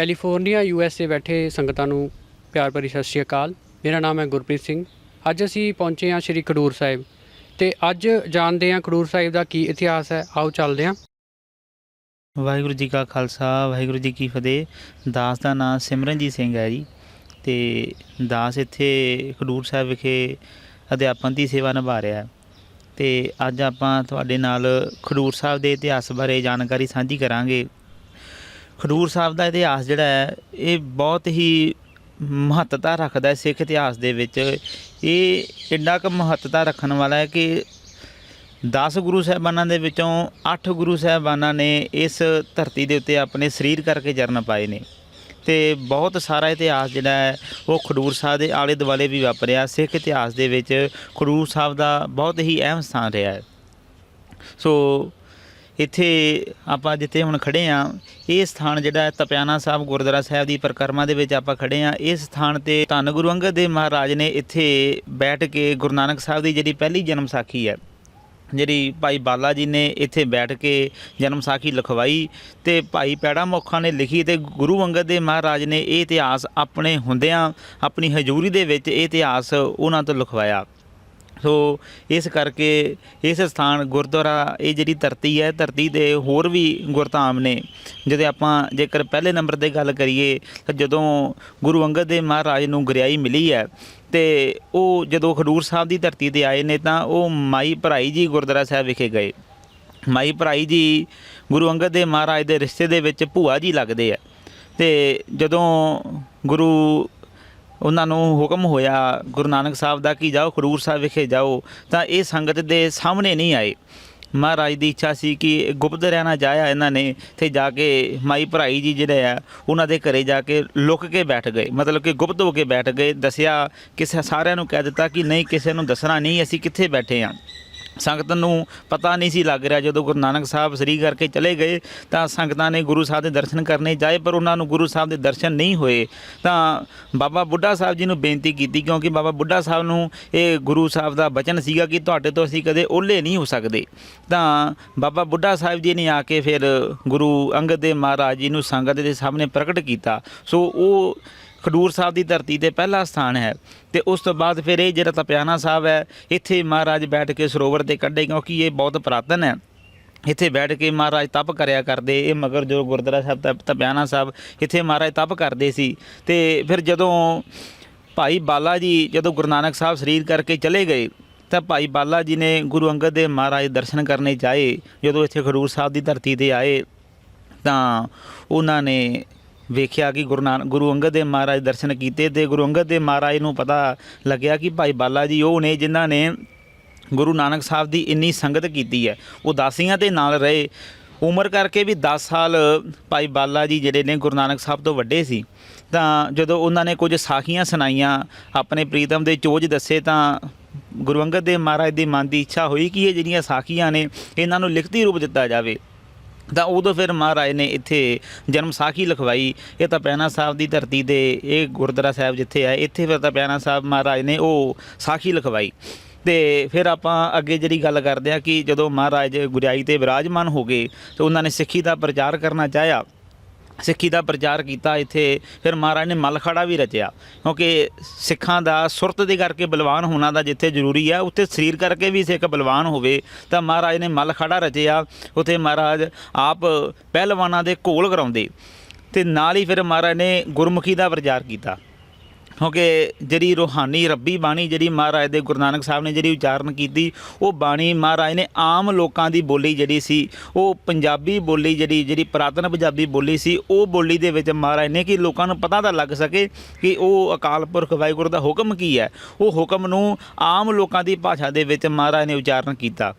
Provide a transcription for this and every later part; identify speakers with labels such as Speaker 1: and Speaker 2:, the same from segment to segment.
Speaker 1: California, U S A ਬੈਠੇ ਸੰਗਤਾਂ ਨੂੰ ਪਿਆਰ ਭਰੀ ਸਤਿ ਸ਼੍ਰੀ ਅਕਾਲ। ਮੇਰਾ ਨਾਮ ਹੈ ਗੁਰਪ੍ਰੀਤ ਸਿੰਘ। ਅੱਜ ਅਸੀਂ ਪਹੁੰਚੇ ਹਾਂ ਸ਼੍ਰੀ ਖਡੂਰ ਸਾਹਿਬ। ਤੇ ਅੱਜ ਜਾਣਦੇ ਹਾਂ ਖਡੂਰ ਸਾਹਿਬ ਦਾ ਕੀ ਇਤਿਹਾਸ ਹੈ। ਆਓ ਚੱਲਦੇ ਹਾਂ।
Speaker 2: ਵਾਹਿਗੁਰੂ ਜੀ ਕਾ ਖਾਲਸਾ, ਵਾਹਿਗੁਰੂ ਜੀ ਕੀ ਫਤਿਹ। ਦਾਸ ਦਾ ਨਾਮ ਸਿਮਰਨਜੀਤ ਸਿੰਘ ਹੈ ਜੀ। ਤੇ ਦਾਸ ਇੱਥੇ ਖਡੂਰ ਸਾਹਿਬ ਵਿਖੇ ਅਧਿਆਪਨ ਦੀ ਸੇਵਾ ਨਿਭਾ ਰਿਹਾ ਹੈ। ਤੇ ਅੱਜ ਆਪਾਂ ਤੁਹਾਡੇ ਨਾਲ ਖਡੂਰ ਸਾਹਿਬ ਦੇ ਇਤਿਹਾਸ ਬਾਰੇ ਜਾਣਕਾਰੀ ਸਾਂਝੀ ਕਰਾਂਗੇ। ਖਡੂਰ ਸਾਹਿਬ ਦਾ ਇਤਿਹਾਸ ਜਿਹੜਾ ਹੈ, ਇਹ ਬਹੁਤ ਹੀ ਮਹੱਤਤਾ ਰੱਖਦਾ ਹੈ ਸਿੱਖ ਇਤਿਹਾਸ ਦੇ ਵਿੱਚ। ਇਹ ਇੰਨਾ ਕੁ ਮਹੱਤਤਾ ਰੱਖਣ ਵਾਲਾ ਹੈ ਕਿ 10 ਗੁਰੂ ਸਾਹਿਬਾਨਾਂ ਦੇ ਵਿੱਚੋਂ 8 ਗੁਰੂ ਸਾਹਿਬਾਨਾਂ ਨੇ ਇਸ ਧਰਤੀ ਦੇ ਉੱਤੇ ਆਪਣੇ ਸਰੀਰ ਕਰਕੇ ਜਰਨ ਪਾਏ ਨੇ। ਤੇ ਬਹੁਤ ਸਾਰਾ ਇਤਿਹਾਸ ਜਿਹੜਾ ਹੈ, ਉਹ ਖਡੂਰ ਸਾਹਿਬ ਦੇ ਆਲੇ ਦੁਆਲੇ ਵੀ ਵਾਪਰਿਆ। ਸਿੱਖ ਇਤਿਹਾਸ ਦੇ ਵਿੱਚ ਖਡੂਰ ਸਾਹਿਬ ਦਾ ਬਹੁਤ ਹੀ ਅਹਿਮ ਸਥਾਨ ਰਿਹਾ ਹੈ। ਸੋ ਇੱਥੇ ਆਪਾਂ ਜਿੱਥੇ ਹੁਣ ਖੜੇ ਆ, ਇਹ ਸਥਾਨ ਜਿਹੜਾ ਹੈ ਤਪਿਆਨਾ ਸਾਹਿਬ ਗੁਰਦੁਆਰਾ ਸਾਹਿਬ ਦੀ ਪਰਿਕਰਮਾ ਦੇ ਵਿੱਚ ਆਪਾਂ ਖੜੇ ਆ, ਇਸ ਸਥਾਨ ਤੇ ਧੰਨ ਗੁਰੂ ਅੰਗਦ ਦੇਵ ਮਹਾਰਾਜ ਨੇ ਇੱਥੇ ਬੈਠ ਕੇ ਗੁਰੂ ਨਾਨਕ ਸਾਹਿਬ ਦੀ ਜਿਹੜੀ ਪਹਿਲੀ ਜਨਮ ਸਾਖੀ ਹੈ, ਜਿਹੜੀ ਭਾਈ ਬਾਲਾ ਜੀ ਨੇ ਇੱਥੇ ਬੈਠ ਕੇ ਜਨਮ ਸਾਖੀ ਲਿਖਵਾਈ ਤੇ ਭਾਈ ਪੈੜਾ ਮੋਖਾਂ ਨੇ ਲਿਖੀ ਤੇ ਗੁਰੂ ਅੰਗਦ ਦੇਵ ਮਹਾਰਾਜ ਨੇ ਇਹ ਇਤਿਹਾਸ ਆਪਣੇ ਹੁੰਦਿਆਂ ਆਪਣੀ ਹਜ਼ੂਰੀ ਦੇ ਵਿੱਚ ਇਹ ਇਤਿਹਾਸ ਉਹਨਾਂ ਤੋਂ ਲਿਖਵਾਇਆ। ਸੋ ਇਸ ਕਰਕੇ ਇਸ ਸਥਾਨ ਗੁਰਦੁਆਰਾ, ਇਹ ਜਿਹੜੀ ਧਰਤੀ ਹੈ, ਧਰਤੀ ਦੇ ਹੋਰ ਵੀ ਗੁਰਧਾਮ ਨੇ। ਜਦੋਂ ਆਪਾਂ ਜੇਕਰ ਪਹਿਲੇ ਨੰਬਰ ਤੇ ਗੱਲ ਕਰੀਏ, ਤਾਂ ਜਦੋਂ ਗੁਰੂ ਅੰਗਦ ਦੇਵ ਮਹਾਰਾਜ ਨੂੰ ਗੁਰਿਆਈ ਮਿਲੀ ਹੈ, ਤੇ ਉਹ ਜਦੋਂ ਖਡੂਰ ਸਾਹਿਬ ਦੀ ਧਰਤੀ ਤੇ ਆਏ ਨੇ, ਤਾਂ ਉਹ ਮਾਈ ਭਰਾਈ ਜੀ ਗੁਰਦੁਆਰਾ ਸਾਹਿਬ ਵਿਖੇ ਗਏ। ਮਾਈ ਭਰਾਈ ਜੀ ਗੁਰੂ ਅੰਗਦ ਦੇਵ ਮਹਾਰਾਜ ਦੇ ਰਿਸ਼ਤੇ ਦੇ ਵਿੱਚ ਭੂਆ ਜੀ ਲੱਗਦੇ ਆ। ਤੇ ਜਦੋਂ ਗੁਰੂ ਉਹਨਾਂ ਨੂੰ ਹੁਕਮ ਹੋਇਆ ਗੁਰੂ ਨਾਨਕ ਸਾਹਿਬ ਦਾ ਕਿ ਜਾਓ ਖਡੂਰ ਸਾਹਿਬ ਵਿਖੇ ਜਾਓ, ਤਾਂ ਇਹ ਸੰਗਤ ਦੇ ਸਾਹਮਣੇ ਨਹੀਂ ਆਏ। ਮਹਾਰਾਜ ਦੀ ਇੱਛਾ ਸੀ ਕਿ ਗੁਪਤ ਰਹਿਣਾ ਜਾਇਆ ਇਹਨਾਂ ਨੇ, ਤੇ ਜਾ ਕੇ ਮਾਈ ਭਰਾਈ ਜੀ ਜਿਹੜੇ ਆ, ਉਹਨਾਂ ਦੇ ਘਰੇ ਜਾ ਕੇ ਲੁਕ ਕੇ ਬੈਠ ਗਏ। ਮਤਲਬ ਕਿ ਗੁਪਤ ਹੋ ਕੇ ਬੈਠ ਗਏ, ਦੱਸਿਆ, ਕਿਸੇ ਸਾਰਿਆਂ ਨੂੰ ਕਹਿ ਦਿੱਤਾ ਕਿ ਨਹੀਂ, ਕਿਸੇ ਨੂੰ ਦੱਸਣਾ ਨਹੀਂ, ਅਸੀਂ ਕਿੱਥੇ ਬੈਠੇ ਆ? ਸੰਗਤ ਨੂੰ ਪਤਾ ਨਹੀਂ ਸੀ ਲੱਗ ਰਿਹਾ। ਜਦੋਂ ਗੁਰੂ ਨਾਨਕ ਸਾਹਿਬ ਸ੍ਰੀ ਕਰਕੇ ਚਲੇ ਗਏ, ਤਾਂ ਸੰਗਤਾਂ ਨੇ ਗੁਰੂ ਸਾਹਿਬ ਦੇ ਦਰਸ਼ਨ ਕਰਨੇ ਜਾਏ, ਪਰ ਉਹਨਾਂ ਨੂੰ ਗੁਰੂ ਸਾਹਿਬ ਦੇ ਦਰਸ਼ਨ ਨਹੀਂ ਹੋਏ। ਤਾਂ ਬਾਬਾ ਬੁੱਢਾ ਸਾਹਿਬ ਜੀ ਨੂੰ ਬੇਨਤੀ ਕੀਤੀ, ਕਿਉਂਕਿ ਬਾਬਾ ਬੁੱਢਾ ਸਾਹਿਬ ਨੂੰ ਇਹ ਗੁਰੂ ਸਾਹਿਬ ਦਾ ਬਚਨ ਸੀਗਾ ਕਿ ਤੁਹਾਡੇ ਤੋਂ ਅਸੀਂ ਕਦੇ ਓਲੇ ਨਹੀਂ ਹੋ ਸਕਦੇ। ਤਾਂ ਬਾਬਾ ਬੁੱਢਾ ਸਾਹਿਬ ਜੀ ਨੇ ਆ ਕੇ ਫਿਰ ਗੁਰੂ ਅੰਗਦ ਦੇਵ ਮਹਾਰਾਜ ਜੀ ਨੂੰ ਸੰਗਤ ਦੇ ਸਾਹਮਣੇ ਪ੍ਰਗਟ ਕੀਤਾ। ਸੋ ਉਹ ਖਡੂਰ ਸਾਹਿਬ ਦੀ ਧਰਤੀ ਤੇ ਪਹਿਲਾ ਸਥਾਨ ਹੈ ਤੇ ਉਸ ਤੋਂ ਬਾਅਦ ਫਿਰ ਇਹ ਜਿਹੜਾ ਤਪਿਆਨਾ ਸਾਹਿਬ ਹੈ, ਇੱਥੇ ਮਹਾਰਾਜ ਬੈਠ ਕੇ ਸਰੋਵਰ ਤੇ ਕੱਢੇ ਕਿਉਂਕਿ ਇਹ ਬਹੁਤ ਪੁਰਾਤਨ ਹੈ। ਇੱਥੇ ਬੈਠ ਕੇ ਮਹਾਰਾਜ ਤਪ ਕਰਿਆ ਕਰਦੇ, ਇਹ ਮਗਰ ਜੋ ਗੁਰਦੁਆਰਾ ਸਾਹਿਬ ਤਪ- ਤਪਿਆਨਾ ਸਾਹਿਬ, ਇੱਥੇ ਮਹਾਰਾਜ ਤਪ ਕਰਦੇ ਸੀ। ਤੇ ਫਿਰ ਜਦੋਂ ਭਾਈ ਬਾਲਾ ਜੀ, ਜਦੋਂ ਗੁਰੂ ਨਾਨਕ ਸਾਹਿਬ ਸਰੀਰ ਕਰਕੇ ਚਲੇ ਗਏ, ਤਾਂ ਭਾਈ ਬਾਲਾ ਜੀ ਨੇ ਗੁਰੂ ਅੰਗਦ ਦੇਵ ਮਹਾਰਾਜ ਦਰਸ਼ਨ ਕਰਨੇ ਚਾਹੇ ਜਦੋਂ ਇੱਥੇ ਖਡੂਰ ਸਾਹਿਬ ਦੀ ਧਰਤੀ ਤੇ ਆਏ, ਤਾਂ ਉਹਨਾਂ ਨੇ ਵੇਖਿਆ ਕਿ ਗੁਰੂ ਨਾਨਕ ਗੁਰੂ ਅੰਗਦ ਦੇਵ ਮਹਾਰਾਜ ਦਰਸ਼ਨ ਕੀਤੇ ਤੇ ਗੁਰੂ ਅੰਗਦ ਦੇਵ ਮਹਾਰਾਜ ਨੂੰ ਪਤਾ ਲੱਗਿਆ ਕਿ ਭਾਈ ਬਾਲਾ ਜੀ, ਉਹ ਨੇ ਜਿਨ੍ਹਾਂ ਨੇ ਗੁਰੂ ਨਾਨਕ ਸਾਹਿਬ ਦੀ ਇੰਨੀ ਸੰਗਤ ਕੀਤੀ ਹੈ, ਉਹ ਦਾਸੀਆਂ ਦੇ ਨਾਲ ਰਹੇ। ਉਮਰ ਕਰਕੇ ਵੀ 10 ਸਾਲ ਭਾਈ ਬਾਲਾ ਜੀ ਜਿਹੜੇ ਨੇ ਗੁਰੂ ਨਾਨਕ ਸਾਹਿਬ ਤੋਂ ਵੱਡੇ ਸੀ, ਤਾਂ ਜਦੋਂ ਉਹਨਾਂ ਨੇ ਕੁਝ ਸਾਖੀਆਂ ਸੁਣਾਈਆਂ, ਆਪਣੇ ਪ੍ਰੀਤਮ ਦੇ ਚੋਜ ਦੱਸੇ, ਤਾਂ ਗੁਰੂ ਅੰਗਦ ਦੇਵ ਮਹਾਰਾਜ ਦੀ ਮਨ ਦੀ ਇੱਛਾ ਹੋਈ ਕਿ ਇਹ ਜਿਹੜੀਆਂ ਸਾਖੀਆਂ ਨੇ, ਇਹਨਾਂ ਨੂੰ ਲਿਖਤੀ ਰੂਪ ਦਿੱਤਾ ਜਾਵੇ। ਤਾਂ ਉਦੋਂ ਫਿਰ ਮਹਾਰਾਜ ਨੇ ਇੱਥੇ ਜਨਮ ਸਾਖੀ ਲਿਖਵਾਈ। ਇਹ ਤਾਂ ਪੈਣਾ ਸਾਹਿਬ ਦੀ ਧਰਤੀ ਤੇ ਇਹ ਗੁਰਦੁਆਰਾ ਸਾਹਿਬ ਜਿੱਥੇ ਹੈ ਇੱਥੇ ਫਿਰ ਤਾਂ ਪੈਣਾ ਸਾਹਿਬ ਮਹਾਰਾਜ ਨੇ ਉਹ ਸਾਖੀ ਲਿਖਵਾਈ। ਤੇ ਫਿਰ ਆਪਾਂ ਅੱਗੇ ਜਿਹੜੀ ਗੱਲ ਕਰਦੇ ਆ ਕਿ ਜਦੋਂ ਮਹਾਰਾਜ ਗੁਰਿਆਈ ਤੇ ਵਿਰਾਜਮਾਨ ਹੋ ਗਏ, ਤੇ ਉਹਨਾਂ ਨੇ ਸਿੱਖੀ ਦਾ ਪ੍ਰਚਾਰ ਕਰਨਾ ਚਾਹਿਆ। ਸਿੱਖੀ ਦਾ ਪ੍ਰਚਾਰ ਕੀਤਾ ਇੱਥੇ, ਫਿਰ ਮਹਾਰਾਜ ਨੇ ਮਲਖੜਾ ਵੀ ਰਚਿਆ। ਕਿਉਂਕਿ ਸਿੱਖਾਂ ਦਾ ਸੁਰਤ ਦੇ ਕਰਕੇ ਬਲਵਾਨ ਹੋਣਾ ਦਾ ਜਿੱਥੇ ਜ਼ਰੂਰੀ ਹੈ ਉੱਥੇ ਸਰੀਰ ਕਰਕੇ ਵੀ ਸਿੱਖ ਬਲਵਾਨ ਹੋਵੇ, ਤਾਂ ਮਹਾਰਾਜ ਨੇ ਮਲਖੜਾ ਰਚਿਆ। ਉੱਥੇ ਮਹਾਰਾਜ ਆਪ ਪਹਿਲਵਾਨਾਂ ਦੇ ਘੋਲ ਕਰਾਉਂਦੇ। ਤੇ ਨਾਲ ਹੀ ਫਿਰ ਮਹਾਰਾਜ ਨੇ ਗੁਰਮੁਖੀ ਦਾ ਪ੍ਰਚਾਰ ਕੀਤਾ। ਕਿਉਂਕਿ ਜਿਹੜੀ ਰੋਹਾਨੀ ਰੱਬੀ ਬਾਣੀ ਜਿਹੜੀ ਮਹਾਰਾਜ ਦੇ ਗੁਰੂ ਨਾਨਕ ਸਾਹਿਬ ਨੇ ਜਿਹੜੀ ਉਚਾਰਨ ਕੀਤੀ, ਉਹ ਬਾਣੀ ਮਹਾਰਾਜ ਨੇ ਆਮ ਲੋਕਾਂ ਦੀ ਬੋਲੀ ਜਿਹੜੀ ਸੀ, ਉਹ ਪੰਜਾਬੀ ਬੋਲੀ ਜਿਹੜੀ ਜਿਹੜੀ ਪੁਰਾਤਨ ਪੰਜਾਬੀ ਬੋਲੀ ਸੀ, ਉਹ ਬੋਲੀ ਦੇ ਵਿੱਚ ਮਹਾਰਾਜ ਨੇ ਕਿ ਲੋਕਾਂ ਨੂੰ ਪਤਾ ਤਾਂ ਲੱਗ ਸਕੇ ਕਿ ਉਹ ਅਕਾਲ ਪੁਰਖ ਵਾਹਿਗੁਰੂ ਦਾ ਹੁਕਮ ਕੀ ਹੈ। ਉਹ ਹੁਕਮ ਨੂੰ ਆਮ ਲੋਕਾਂ ਦੀ ਭਾਸ਼ਾ ਦੇ ਵਿੱਚ ਮਹਾਰਾਜ ਨੇ ਉਚਾਰਨ ਕੀਤਾ।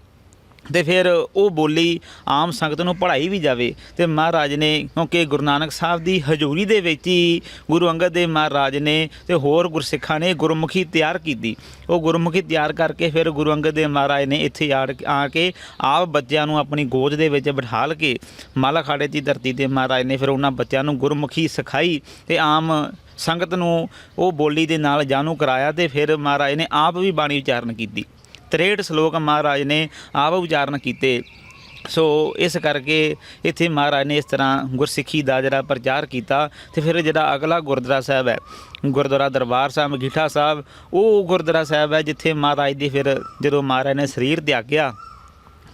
Speaker 2: ਤੇ ਫਿਰ ਉਹ ਬੋਲੀ ਆਮ ਸੰਗਤ ਨੂੰ ਪੜ੍ਹਾਈ ਵੀ ਜਾਵੇ। ਤੇ ਮਹਾਰਾਜ ਨੇ, ਕਿਉਂਕਿ ਗੁਰੂ ਨਾਨਕ ਸਾਹਿਬ ਦੀ ਹਜ਼ੂਰੀ ਦੇ ਵਿੱਚ ਹੀ ਗੁਰੂ ਅੰਗਦ ਦੇਵ ਮਹਾਰਾਜ ਨੇ ਤੇ ਹੋਰ ਗੁਰਸਿੱਖਾਂ ਨੇ ਗੁਰਮੁਖੀ ਤਿਆਰ ਕੀਤੀ। ਉਹ ਗੁਰਮੁਖੀ ਤਿਆਰ ਕਰਕੇ ਫਿਰ ਗੁਰੂ ਅੰਗਦ ਦੇਵ ਮਹਾਰਾਜ ਨੇ ਇੱਥੇ ਆੜ ਆ ਕੇ ਆਪ ਬੱਚਿਆਂ ਨੂੰ ਆਪਣੀ ਗੋਦ ਦੇ ਵਿੱਚ ਬਿਠਾਲ ਕੇ ਮਾਲਾ ਖਾੜੇ ਦੀ ਧਰਤੀ ਤੇ ਮਹਾਰਾਜ ਨੇ ਫਿਰ ਉਹਨਾਂ ਬੱਚਿਆਂ ਨੂੰ ਗੁਰਮੁਖੀ ਸਿਖਾਈ ਤੇ ਆਮ ਸੰਗਤ ਨੂੰ ਉਹ ਬੋਲੀ ਦੇ ਨਾਲ ਜਾਣੂ ਕਰਾਇਆ ਤੇ ਫਿਰ ਮਹਾਰਾਜ ਨੇ ਆਪ ਵੀ ਬਾਣੀ ਉਚਾਰਨ ਕੀਤੀ। 63 ਸ਼ਲੋਕ ਮਹਾਰਾਜ ਨੇ ਆਪ ਉਚਾਰਨ ਕੀਤੇ। ਸੋ ਇਸ ਕਰਕੇ ਇੱਥੇ ਮਹਾਰਾਜ ਨੇ ਇਸ ਤਰ੍ਹਾਂ ਗੁਰਸਿੱਖੀ ਦਾ ਜਿਹੜਾ ਪ੍ਰਚਾਰ ਕੀਤਾ ਤੇ ਫਿਰ ਜਿਹੜਾ ਅਗਲਾ ਗੁਰਦੁਆਰਾ ਸਾਹਿਬ ਹੈ, ਗੁਰਦੁਆਰਾ ਦਰਬਾਰ ਸਾਹਿਬ ਮਗੀਠਾ ਸਾਹਿਬ, ਉਹ ਗੁਰਦੁਆਰਾ ਸਾਹਿਬ ਹੈ ਜਿੱਥੇ ਮਹਾਰਾਜ ਦੀ ਫਿਰ ਜਦੋਂ ਮਹਾਰਾਜ ਨੇ ਸਰੀਰ ਤਿਆਗਿਆ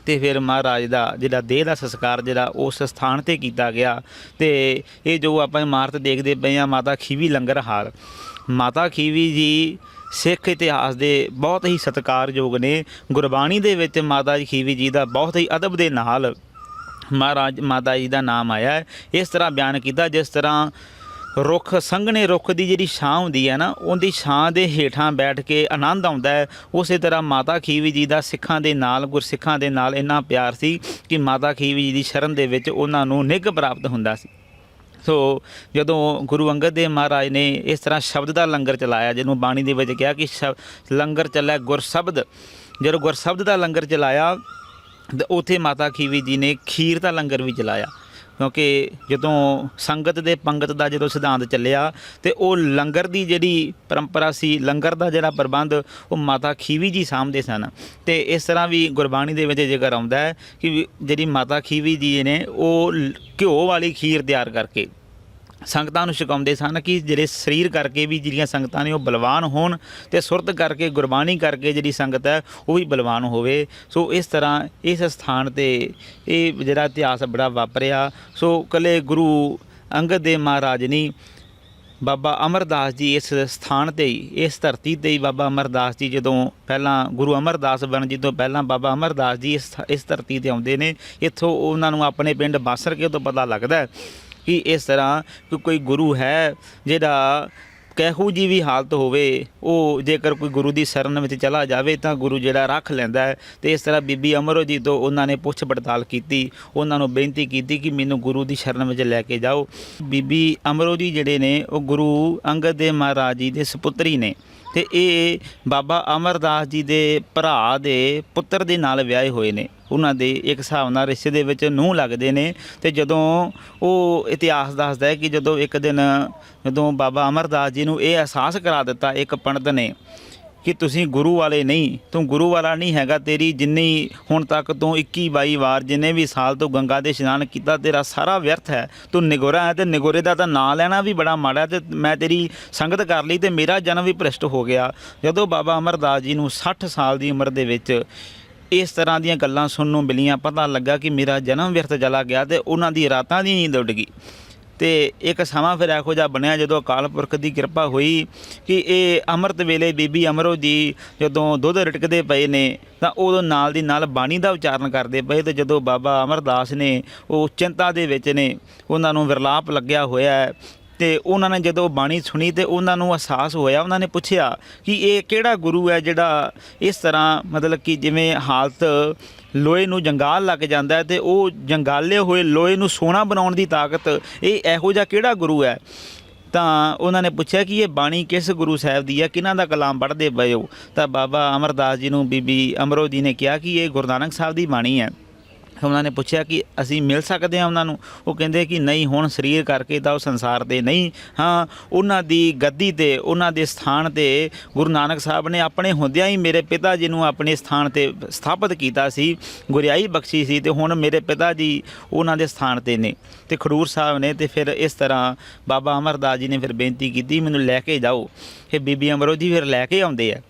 Speaker 2: ਤੇ ਫਿਰ ਮਹਾਰਾਜ ਦਾ ਜਿਹੜਾ ਦੇਹ ਦਾ ਸੰਸਕਾਰ ਜਿਹੜਾ ਉਸ ਸਥਾਨ ਤੇ ਕੀਤਾ ਗਿਆ ਤੇ ਇਹ ਜੋ ਆਪਾਂ ਇਮਾਰਤ ਦੇਖਦੇ ਪਏ ਆ ਮਾਤਾ ਖੀਵੀ ਲੰਗਰ ਹਾਲ। ਮਾਤਾ ਖੀਵੀ ਜੀ ਸਿੱਖ ਇਤਿਹਾਸ ਦੇ ਬਹੁਤ ਹੀ ਸਤਿਕਾਰਯੋਗ ਨੇ। ਗੁਰਬਾਣੀ ਦੇ ਵਿੱਚ ਮਾਤਾ ਜੀ ਖੀਵੀ ਜੀ ਦਾ ਬਹੁਤ ਹੀ ਅਦਬ ਦੇ ਨਾਲ ਮਹਾਰਾਜ, ਮਾਤਾ ਜੀ ਦਾ ਨਾਮ ਆਇਆ ਹੈ। ਇਸ ਤਰ੍ਹਾਂ ਬਿਆਨ ਕੀਤਾ, ਜਿਸ ਤਰ੍ਹਾਂ ਰੁੱਖ, ਸੰਘਣੇ ਰੁੱਖ ਦੀ ਜਿਹੜੀ ਛਾਂ ਹੁੰਦੀ ਹੈ ਨਾ, ਉਹਦੀ ਛਾਂ ਦੇ ਹੇਠਾਂ ਬੈਠ ਕੇ ਆਨੰਦ ਆਉਂਦਾ ਹੈ। ਉਸੇ ਤਰ੍ਹਾਂ ਮਾਤਾ ਖੀਵੀ ਜੀ ਦਾ ਸਿੱਖਾਂ ਦੇ ਨਾਲ, ਗੁਰਸਿੱਖਾਂ ਦੇ ਨਾਲ ਇੰਨਾ ਪਿਆਰ ਸੀ ਕਿ ਮਾਤਾ ਖੀਵੀ ਜੀ ਦੀ ਸ਼ਰਨ ਦੇ ਵਿੱਚ ਉਹਨਾਂ ਨੂੰ ਨਿੱਘ ਪ੍ਰਾਪਤ ਹੁੰਦਾ ਸੀ। ਸੋ ਜਦੋਂ ਗੁਰੂ ਅੰਗਦ ਦੇਵ ਮਹਾਰਾਜ ਨੇ ਇਸ ਤਰ੍ਹਾਂ ਸ਼ਬਦ ਦਾ ਲੰਗਰ ਚਲਾਇਆ, ਜਿਹਨੂੰ ਬਾਣੀ ਦੇ ਵਿੱਚ ਕਿਹਾ ਕਿ ਸ਼ਬ- ਲੰਗਰ ਚੱਲਿਆ ਗੁਰਸ਼ਬਦ। ਜਦੋਂ ਗੁਰਸ਼ਬਦ ਦਾ ਲੰਗਰ ਚਲਾਇਆ, ਤੇ ਉੱਥੇ ਮਾਤਾ ਖੀਵੀ ਜੀ ਨੇ ਖੀਰ ਦਾ ਲੰਗਰ ਵੀ ਚਲਾਇਆ। ਕਿਉਂਕਿ ਜਦੋਂ ਸੰਗਤ ਦੇ ਪੰਗਤ ਦਾ ਜਦੋਂ ਸਿਧਾਂਤ ਚੱਲਿਆ, ਤੇ ਉਹ ਲੰਗਰ ਦੀ ਜਿਹੜੀ ਪਰੰਪਰਾ ਸੀ, ਲੰਗਰ ਦਾ ਜਿਹੜਾ ਪ੍ਰਬੰਧ, ਉਹ ਮਾਤਾ ਖੀਵੀ ਜੀ ਸਾਂਭਦੇ ਸਨ। ਤੇ ਇਸ ਤਰ੍ਹਾਂ ਵੀ ਗੁਰਬਾਣੀ ਦੇ ਵਿੱਚ ਜ਼ਿਕਰ ਆਉਂਦਾ ਹੈ ਕਿ ਵੀ ਜਿਹੜੀ ਮਾਤਾ ਖੀਵੀ ਜੀ ਨੇ, ਉਹ ਘਿਓ ਵਾਲੀ ਖੀਰ ਤਿਆਰ ਕਰਕੇ ਸੰਗਤਾਂ ਨੂੰ ਛਕਾਉਂਦੇ ਸਨ ਕਿ ਜਿਹੜੇ ਸਰੀਰ ਕਰਕੇ ਵੀ ਜਿਹੜੀਆਂ ਸੰਗਤਾਂ ਨੇ ਉਹ ਬਲਵਾਨ ਹੋਣ ਤੇ ਸੁਰਤ ਕਰਕੇ, ਗੁਰਬਾਣੀ ਕਰਕੇ ਜਿਹੜੀ ਸੰਗਤ ਹੈ, ਉਹ ਵੀ ਬਲਵਾਨ ਹੋਵੇ। ਸੋ ਇਸ ਤਰ੍ਹਾਂ ਇਸ ਸਥਾਨ ਤੇ ਇਹ ਜਿਹੜਾ ਇਤਿਹਾਸ ਬੜਾ ਵਾਪਰਿਆ। ਸੋ ਕੱਲੇ ਗੁਰੂ ਅੰਗਦ ਦੇਵ ਮਹਾਰਾਜ ਨਹੀਂ ਬਾਬਾ ਅਮਰਦਾਸ ਜੀ ਇਸ ਸਥਾਨ ਤੇ ਹੀ, ਇਸ ਧਰਤੀ ਤੇ ਹੀ ਬਾਬਾ ਅਮਰਦਾਸ ਜੀ ਜਦੋਂ ਪਹਿਲਾਂ ਗੁਰੂ ਅਮਰਦਾਸ ਬਣ ਜੀ ਤੋਂ ਪਹਿਲਾਂ ਬਾਬਾ ਅਮਰਦਾਸ ਜੀ ਇਸ ਧਰਤੀ ਤੇ ਆਉਂਦੇ ਨੇ, ਇੱਥੋਂ ਉਹਨਾਂ ਨੂੰ ਆਪਣੇ ਪਿੰਡ ਬਾਸਰ ਕੇ ਤੋਂ ਪਤਾ ਲੱਗਦਾ ਕਿ ਇਸ ਤਰ੍ਹਾਂ ਕਿ ਕੋਈ ਗੁਰੂ ਹੈ ਜਿਹੜਾ ਕਹੂ ਜੀ ਵੀ ਹਾਲਤ ਹੋਵੇ, ਉਹ ਜੇਕਰ ਕੋਈ ਗੁਰੂ ਦੀ ਸ਼ਰਨ ਵਿੱਚ ਚਲਾ ਜਾਵੇ ਤਾਂ ਗੁਰੂ ਜਿਹੜਾ ਰੱਖ ਲੈਂਦਾ ਹੈ। ਤੇ ਇਸ ਤਰ੍ਹਾਂ ਬੀਬੀ ਅਮਰੋ ਜੀ ਤੋਂ ਉਹਨਾਂ ਨੇ ਪੁੱਛ ਪੜਤਾਲ ਕੀਤੀ, ਉਹਨਾਂ ਨੂੰ ਬੇਨਤੀ ਕੀਤੀ ਕਿ ਮੈਨੂੰ ਗੁਰੂ ਦੀ ਸ਼ਰਨ ਵਿੱਚ ਲੈ ਕੇ ਜਾਓ। ਬੀਬੀ ਅਮਰੋ ਜੀ ਜਿਹੜੇ ਨੇ, ਉਹ ਗੁਰੂ ਅੰਗਦ ਦੇਵ ਮਹਾਰਾਜ ਜੀ ਦੇ ਸੁਪੁੱਤਰੀ ਨੇ। ਤੇ ਇਹ ਬਾਬਾ ਅਮਰਦਾਸ ਜੀ ਦੇ ਭਰਾ ਦੇ ਪੁੱਤਰ ਦੇ ਨਾਲ ਵਿਆਹੇ ਹੋਏ ਨੇ। ਉਹਨਾਂ ਦੇ ਇੱਕ ਹਿਸਾਬ ਨਾਲ ਰਿਸ਼ਤੇ ਦੇ ਵਿੱਚ ਨੂੰ ਲੱਗਦੇ ਨੇ ਤੇ ਜਦੋਂ ਉਹ ਇਤਿਹਾਸ ਦੱਸਦਾ ਹੈ ਕਿ ਜਦੋਂ ਇੱਕ ਦਿਨ ਜਦੋਂ ਬਾਬਾ ਅਮਰਦਾਸ ਜੀ ਨੂੰ ਇਹ ਅਹਿਸਾਸ ਕਰਾ ਦਿੱਤਾ ਇੱਕ ਪੰਡਤ ਨੇ ਕਿ ਤੁਸੀਂ ਗੁਰੂ ਵਾਲੇ ਨਹੀਂ, ਤੂੰ ਗੁਰੂ ਵਾਲਾ ਨਹੀਂ ਹੈਗਾ ਤੇਰੀ ਜਿੰਨੀ ਹੁਣ ਤੱਕ ਤੂੰ 21 22 ਵਾਰ ਜਿੰਨੇ ਵੀ ਸਾਲ ਤੋਂ ਗੰਗਾ ਦੇ ਇਸ਼ਨਾਨ ਕੀਤਾ, ਤੇਰਾ ਸਾਰਾ ਵਿਅਰਥ ਹੈ। ਤੂੰ ਨਿਗੋਰਾ ਹੈ ਤੇ ਨਿਗੋਰੇ ਦਾ ਤਾਂ ਨਾਂ ਲੈਣਾ ਵੀ ਬੜਾ ਮਾੜਾ ਹੈ ਤੇ ਮੈਂ ਤੇਰੀ ਸੰਗਤ ਕਰ ਲਈ ਤੇ ਮੇਰਾ ਜਨਮ ਵੀ ਭ੍ਰਿਸ਼ਟ ਹੋ ਗਿਆ। ਜਦੋਂ ਬਾਬਾ ਅਮਰਦਾਸ ਜੀ ਨੂੰ 60 ਸਾਲ ਦੀ ਉਮਰ ਦੇ ਵਿੱਚ ਇਸ ਤਰ੍ਹਾਂ ਦੀਆਂ ਗੱਲਾਂ ਸੁਣਨ ਨੂੰ ਮਿਲੀਆਂ, ਪਤਾ ਲੱਗਾ ਕਿ ਮੇਰਾ ਜਨਮ ਵਿਅਰਥ ਚਲਾ ਗਿਆ ਤੇ ਉਹਨਾਂ ਦੀ ਰਾਤਾਂ ਦੀ ਨੀਂਦ ਉੱਡ ਗਈ। ਤੇ ਇੱਕ ਸਮਾਂ ਫਿਰ ਇਹੋ ਜਿਹਾ ਬਣਿਆ ਜਦੋਂ ਅਕਾਲ ਪੁਰਖ ਦੀ ਕਿਰਪਾ ਹੋਈ ਕਿ ਇਹ ਅੰਮ੍ਰਿਤ ਵੇਲੇ ਬੀਬੀ ਅਮਰੋ ਜੀ ਜਦੋਂ ਦੁੱਧ ਰਿਟਕਦੇ ਪਏ ਨੇ, ਤਾਂ ਉਦੋਂ ਨਾਲ ਦੀ ਨਾਲ ਬਾਣੀ ਦਾ ਉਚਾਰਨ ਕਰਦੇ ਪਏ ਤੇ ਜਦੋਂ ਬਾਬਾ ਅਮਰਦਾਸ ਨੇ ਉਹ ਚਿੰਤਾ ਦੇ ਵਿੱਚ ਨੇ, ਉਹਨਾਂ ਨੂੰ ਵਿਰਲਾਪ ਲੱਗਿਆ ਹੋਇਆ ਹੈ ਤੇ ਉਹਨਾਂ ਨੇ ਜਦੋਂ ਬਾਣੀ ਸੁਣੀ ਤੇ ਉਹਨਾਂ ਨੂੰ ਅਹਿਸਾਸ ਹੋਇਆ, ਉਹਨਾਂ ਨੇ ਪੁੱਛਿਆ ਕਿ ਇਹ ਕਿਹੜਾ ਗੁਰੂ ਹੈ ਜਿਹੜਾ ਇਸ ਤਰ੍ਹਾਂ ਮਤਲਬ ਕਿ ਜਿਵੇਂ ਹਾਲਤ ਲੋਹੇ ਨੂੰ ਜੰਗਾਲ ਲੱਗ ਜਾਂਦਾ ਹੈ ਤੇ ਉਹ ਜੰਗਾਲੇ ਹੋਏ ਲੋਹੇ ਨੂੰ ਸੋਨਾ ਬਣਾਉਣ ਦੀ ਤਾਕਤ ਇਹ ਇਹੋ ਜਿਹਾ ਕਿਹੜਾ ਗੁਰੂ ਹੈ? ਤਾਂ ਉਹਨਾਂ ਨੇ ਪੁੱਛਿਆ ਕਿ ਇਹ ਬਾਣੀ ਕਿਸ ਗੁਰੂ ਸਾਹਿਬ ਦੀ ਹੈ? ਕਿਹਨਾਂ ਦਾ ਕਲਾਮ ਪੜ੍ਹਦੇ ਪਏ ਹੋ? ਤਾਂ ਬਾਬਾ ਅਮਰਦਾਸ ਜੀ ਨੂੰ ਬੀਬੀ ਅਮਰੋ ਜੀ ਨੇ ਕਿਹਾ ਕਿ ਇਹ ਗੁਰੂ ਨਾਨਕ ਸਾਹਿਬ ਦੀ ਬਾਣੀ ਹੈ। ਉਹਨਾਂ ਨੇ ਪੁੱਛਿਆ ਕਿ ਅਸੀਂ ਮਿਲ ਸਕਦੇ ਹਾਂ ਉਹਨਾਂ ਨੂੰ। ਉਹ ਕਹਿੰਦੇ ਕਿ ਨਹੀਂ, ਹੁਣ ਸਰੀਰ ਕਰਕੇ ਤਾਂ ਉਹ ਸੰਸਾਰ ਤੇ ਨਹੀਂ। ਹਾਂ, ਉਹਨਾਂ ਦੀ ਗੱਦੀ ਤੇ, ਉਹਨਾਂ ਦੇ ਸਥਾਨ ਤੇ ਗੁਰੂ ਨਾਨਕ ਸਾਹਿਬ ਨੇ ਆਪਣੇ ਹੁੰਦਿਆਂ ਹੀ ਮੇਰੇ ਪਿਤਾ ਜੀ ਨੂੰ ਆਪਣੇ ਸਥਾਨ ਤੇ ਸਥਾਪਿਤ ਕੀਤਾ ਸੀ, ਗੁਰਿਆਈ ਬਖਸ਼ੀ ਸੀ ਤੇ ਹੁਣ ਮੇਰੇ ਪਿਤਾ ਜੀ ਉਹਨਾਂ ਦੇ ਸਥਾਨ ਤੇ ਨੇ। ਤੇ ਖਡੂਰ ਸਾਹਿਬ ਨੇ ਤੇ ਫਿਰ ਇਸ ਤਰ੍ਹਾਂ ਬਾਬਾ ਅਮਰਦਾਸ ਜੀ ਨੇ ਫਿਰ ਬੇਨਤੀ ਕੀਤੀ, ਮੈਨੂੰ ਲੈ ਕੇ ਜਾਓ। ਇਹ ਬੀਬੀ ਅਮਰੋ ਜੀ ਫਿਰ ਲੈ ਕੇ ਆਉਂਦੇ ਆ।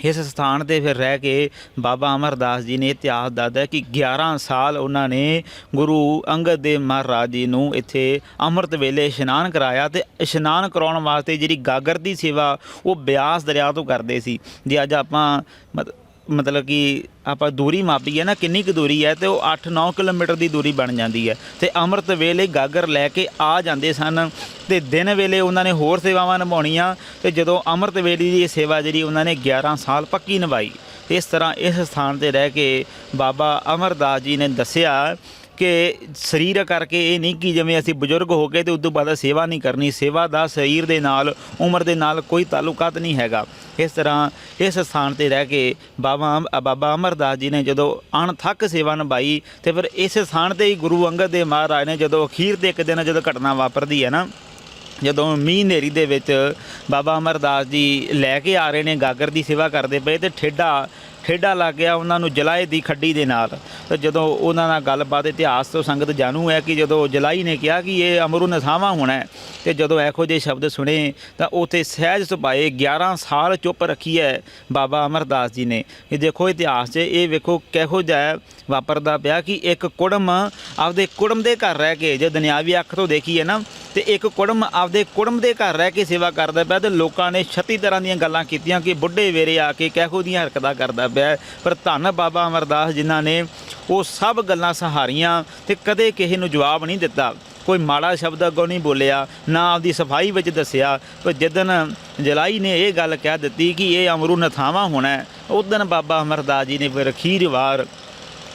Speaker 2: ਇਸ ਸਥਾਨ ਤੇ ਫਿਰ ਰਹਿ ਕੇ ਬਾਬਾ ਅਮਰਦਾਸ ਜੀ ਨੇ ਇਤਿਹਾਸ ਦੱਸਦਾ ਕਿ 11 ਸਾਲ ਉਹਨਾਂ ਨੇ ਗੁਰੂ ਅੰਗਦ ਦੇਵ ਮਹਾਰਾਜ ਜੀ ਨੂੰ ਇੱਥੇ ਅੰਮ੍ਰਿਤ ਵੇਲੇ ਇਸ਼ਨਾਨ ਕਰਾਇਆ ਤੇ ਇਸ਼ਨਾਨ ਕਰਾਉਣ ਵਾਸਤੇ ਜਿਹੜੀ ਗਾਗਰ ਦੀ ਸੇਵਾ ਉਹ ਬਿਆਸ ਦਰਿਆ ਤੋਂ ਕਰਦੇ ਸੀ। ਜੇ ਅੱਜ ਆਪਾਂ ਮਤ- ਮਤਲਬ ਕਿ ਆਪਾਂ ਦੂਰੀ ਮਾਪੀਏ ਨਾ, ਕਿੰਨੀ ਕੁ ਦੂਰੀ ਹੈ ਤੇ ਉਹ 8-9 ਕਿਲੋਮੀਟਰ ਦੀ ਦੂਰੀ ਬਣ ਜਾਂਦੀ ਹੈ। ਤੇ ਅੰਮ੍ਰਿਤ ਵੇਲੇ ਗਾਗਰ ਲੈ ਕੇ ਆ ਜਾਂਦੇ ਸਨ ਤੇ ਦਿਨ ਵੇਲੇ ਉਹਨਾਂ ਨੇ ਹੋਰ ਸੇਵਾਵਾਂ ਨਿਭਾਉਣੀਆਂ ਤੇ ਜਦੋਂ ਅੰਮ੍ਰਿਤ ਵੇਲੇ ਦੀ ਇਹ ਸੇਵਾ ਜਿਹੜੀ ਉਹਨਾਂ ਨੇ 11 ਸਾਲ ਪੱਕੀ ਨਿਭਾਈ, ਇਸ ਤਰ੍ਹਾਂ ਇਸ ਸਥਾਨ ਤੇ ਰਹਿ ਕੇ ਬਾਬਾ ਅਮਰਦਾਸ ਜੀ ਨੇ ਦੱਸਿਆ ਕਿ ਸਰੀਰ ਕਰਕੇ ਇਹ ਨਹੀਂ ਕਿ ਜਿਵੇਂ ਅਸੀਂ ਬਜ਼ੁਰਗ ਹੋ ਗਏ ਤੇ ਉਸ ਤੋਂ ਬਾਅਦ ਸੇਵਾ ਨਹੀਂ ਕਰਨੀ, ਸੇਵਾ ਦਾ ਸਰੀਰ ਦੇ ਨਾਲ, ਉਮਰ ਦੇ ਨਾਲ ਕੋਈ ਤਾਲੁਕਾਤ ਨਹੀਂ ਹੈਗਾ। ਇਸ ਤਰ੍ਹਾਂ ਇਸ ਸਥਾਨ ਤੇ ਰਹਿ ਕੇ ਬਾਬਾ ਅਮ- ਬਾਬਾ ਅਮਰਦਾਸ ਜੀ ਨੇ ਜਦੋਂ ਅਣਥੱਕ ਸੇਵਾ ਨਿਭਾਈ ਤੇ ਫਿਰ ਇਸ ਸਥਾਨ ਤੇ ਹੀ ਗੁਰੂ ਅੰਗਦ ਦੇਵ ਮਹਾਰਾਜ ਨੇ ਜਦੋਂ ਅਖੀਰ ਦੇ ਇੱਕ ਦਿਨ ਜਦੋਂ ਘਟਨਾ ਵਾਪਰਦੀ ਹੈ ਨਾ, ਜਦੋਂ ਮੀਂਹ ਹਨੇਰੀ ਦੇ ਵਿੱਚ ਬਾਬਾ ਅਮਰਦਾਸ ਜੀ ਲੈ ਕੇ ਆ ਰਹੇ ਨੇ, ਗਾਗਰ ਦੀ ਸੇਵਾ ਕਰਦੇ ਪਏ ਤੇ ਠੇਡਾ ਠੇਡਾ ਲੱਗ ਗਿਆ ਉਹਨਾਂ ਨੂੰ ਜਲਾਏ ਦੀ ਖੱਡੀ ਦੇ ਨਾਲ। ਤੇ ਜਦੋਂ ਉਹਨਾਂ ਨਾਲ ਗੱਲਬਾਤ, ਇਤਿਹਾਸ ਤੋਂ ਸੰਗਤ ਜਾਣੂ ਹੈ ਕਿ ਜਦੋਂ ਜਲਾਈ ਨੇ ਕਿਹਾ ਕਿ ਇਹ ਅਮਰੂ ਨਥਾਵਾ ਹੋਣਾ ਹੈ ਤੇ ਜਦੋਂ ਇਹੋ ਜਿਹੇ ਸ਼ਬਦ ਸੁਣੇ, ਤਾਂ ਉਥੇ ਸਹਿਜ ਸੁਭਾਏ 11 ਸਾਲ ਚੁੱਪ ਰੱਖੀ ਹੈ ਬਾਬਾ ਅਮਰਦਾਸ ਜੀ ਨੇ। ਇਹ ਦੇਖੋ ਇਤਿਹਾਸ 'ਚ ਇਹ ਵੇਖੋ ਕਿਹੋ ਜਿਹਾ ਵਾਪਰਦਾ ਪਿਆ ਕਿ ਇੱਕ ਕੁੜਮ ਆਪਦੇ ਕੁੜਮ ਦੇ ਘਰ ਰਹਿ ਕੇ, ਜੇ ਦੁਨਿਆਵੀ ਅੱਖ ਤੋਂ ਦੇਖੀ ਹੈ ਨਾ, ਤੇ ਇੱਕ ਕੁੜਮ ਆਪਦੇ ਕੁੜਮ ਦੇ ਘਰ ਰਹਿ ਕੇ ਸੇਵਾ ਕਰਦਾ ਪਿਆ ਤੇ ਲੋਕਾਂ ਨੇ 36 ਤਰ੍ਹਾਂ ਦੀਆਂ ਗੱਲਾਂ ਕੀਤੀਆਂ ਕਿ ਬੁੱਢੇ ਵੇਰੇ ਆ ਕੇ ਕਿਹੋ ਦੀਆਂ ਹਰਕਤਾਂ ਕਰਦਾ ਪਿਆ ਹੈ। ਪਰ ਧੰਨ ਬਾਬਾ ਅਮਰਦਾਸ ਜਿਨ੍ਹਾਂ ਨੇ ਉਹ ਸਭ ਗੱਲਾਂ ਸਹਾਰੀਆਂ ਤੇ ਕਦੇ ਕਿਸੇ ਨੂੰ ਜਵਾਬ ਨਹੀਂ ਦਿੱਤਾ ਕੋਈ ਮਾੜਾ ਸ਼ਬਦ ਅੱਗੋਂ ਨਹੀਂ ਬੋਲਿਆ, ਨਾ ਆਪਦੀ ਸਫ਼ਾਈ ਵਿੱਚ ਦੱਸਿਆ ਪਰ ਜਿੱਦਨ ਜਲਾਈ ਨੇ ਇਹ ਗੱਲ ਕਹਿ ਦਿੱਤੀ ਕਿ ਇਹ ਅਮਰੂ ਨਥਾਵਾਂ ਹੋਣਾ ਹੈ ਬਾਬਾ ਅਮਰਦਾਸ ਜੀ ਨੇ ਫਿਰ ਅਖੀਰ ਵਾਰ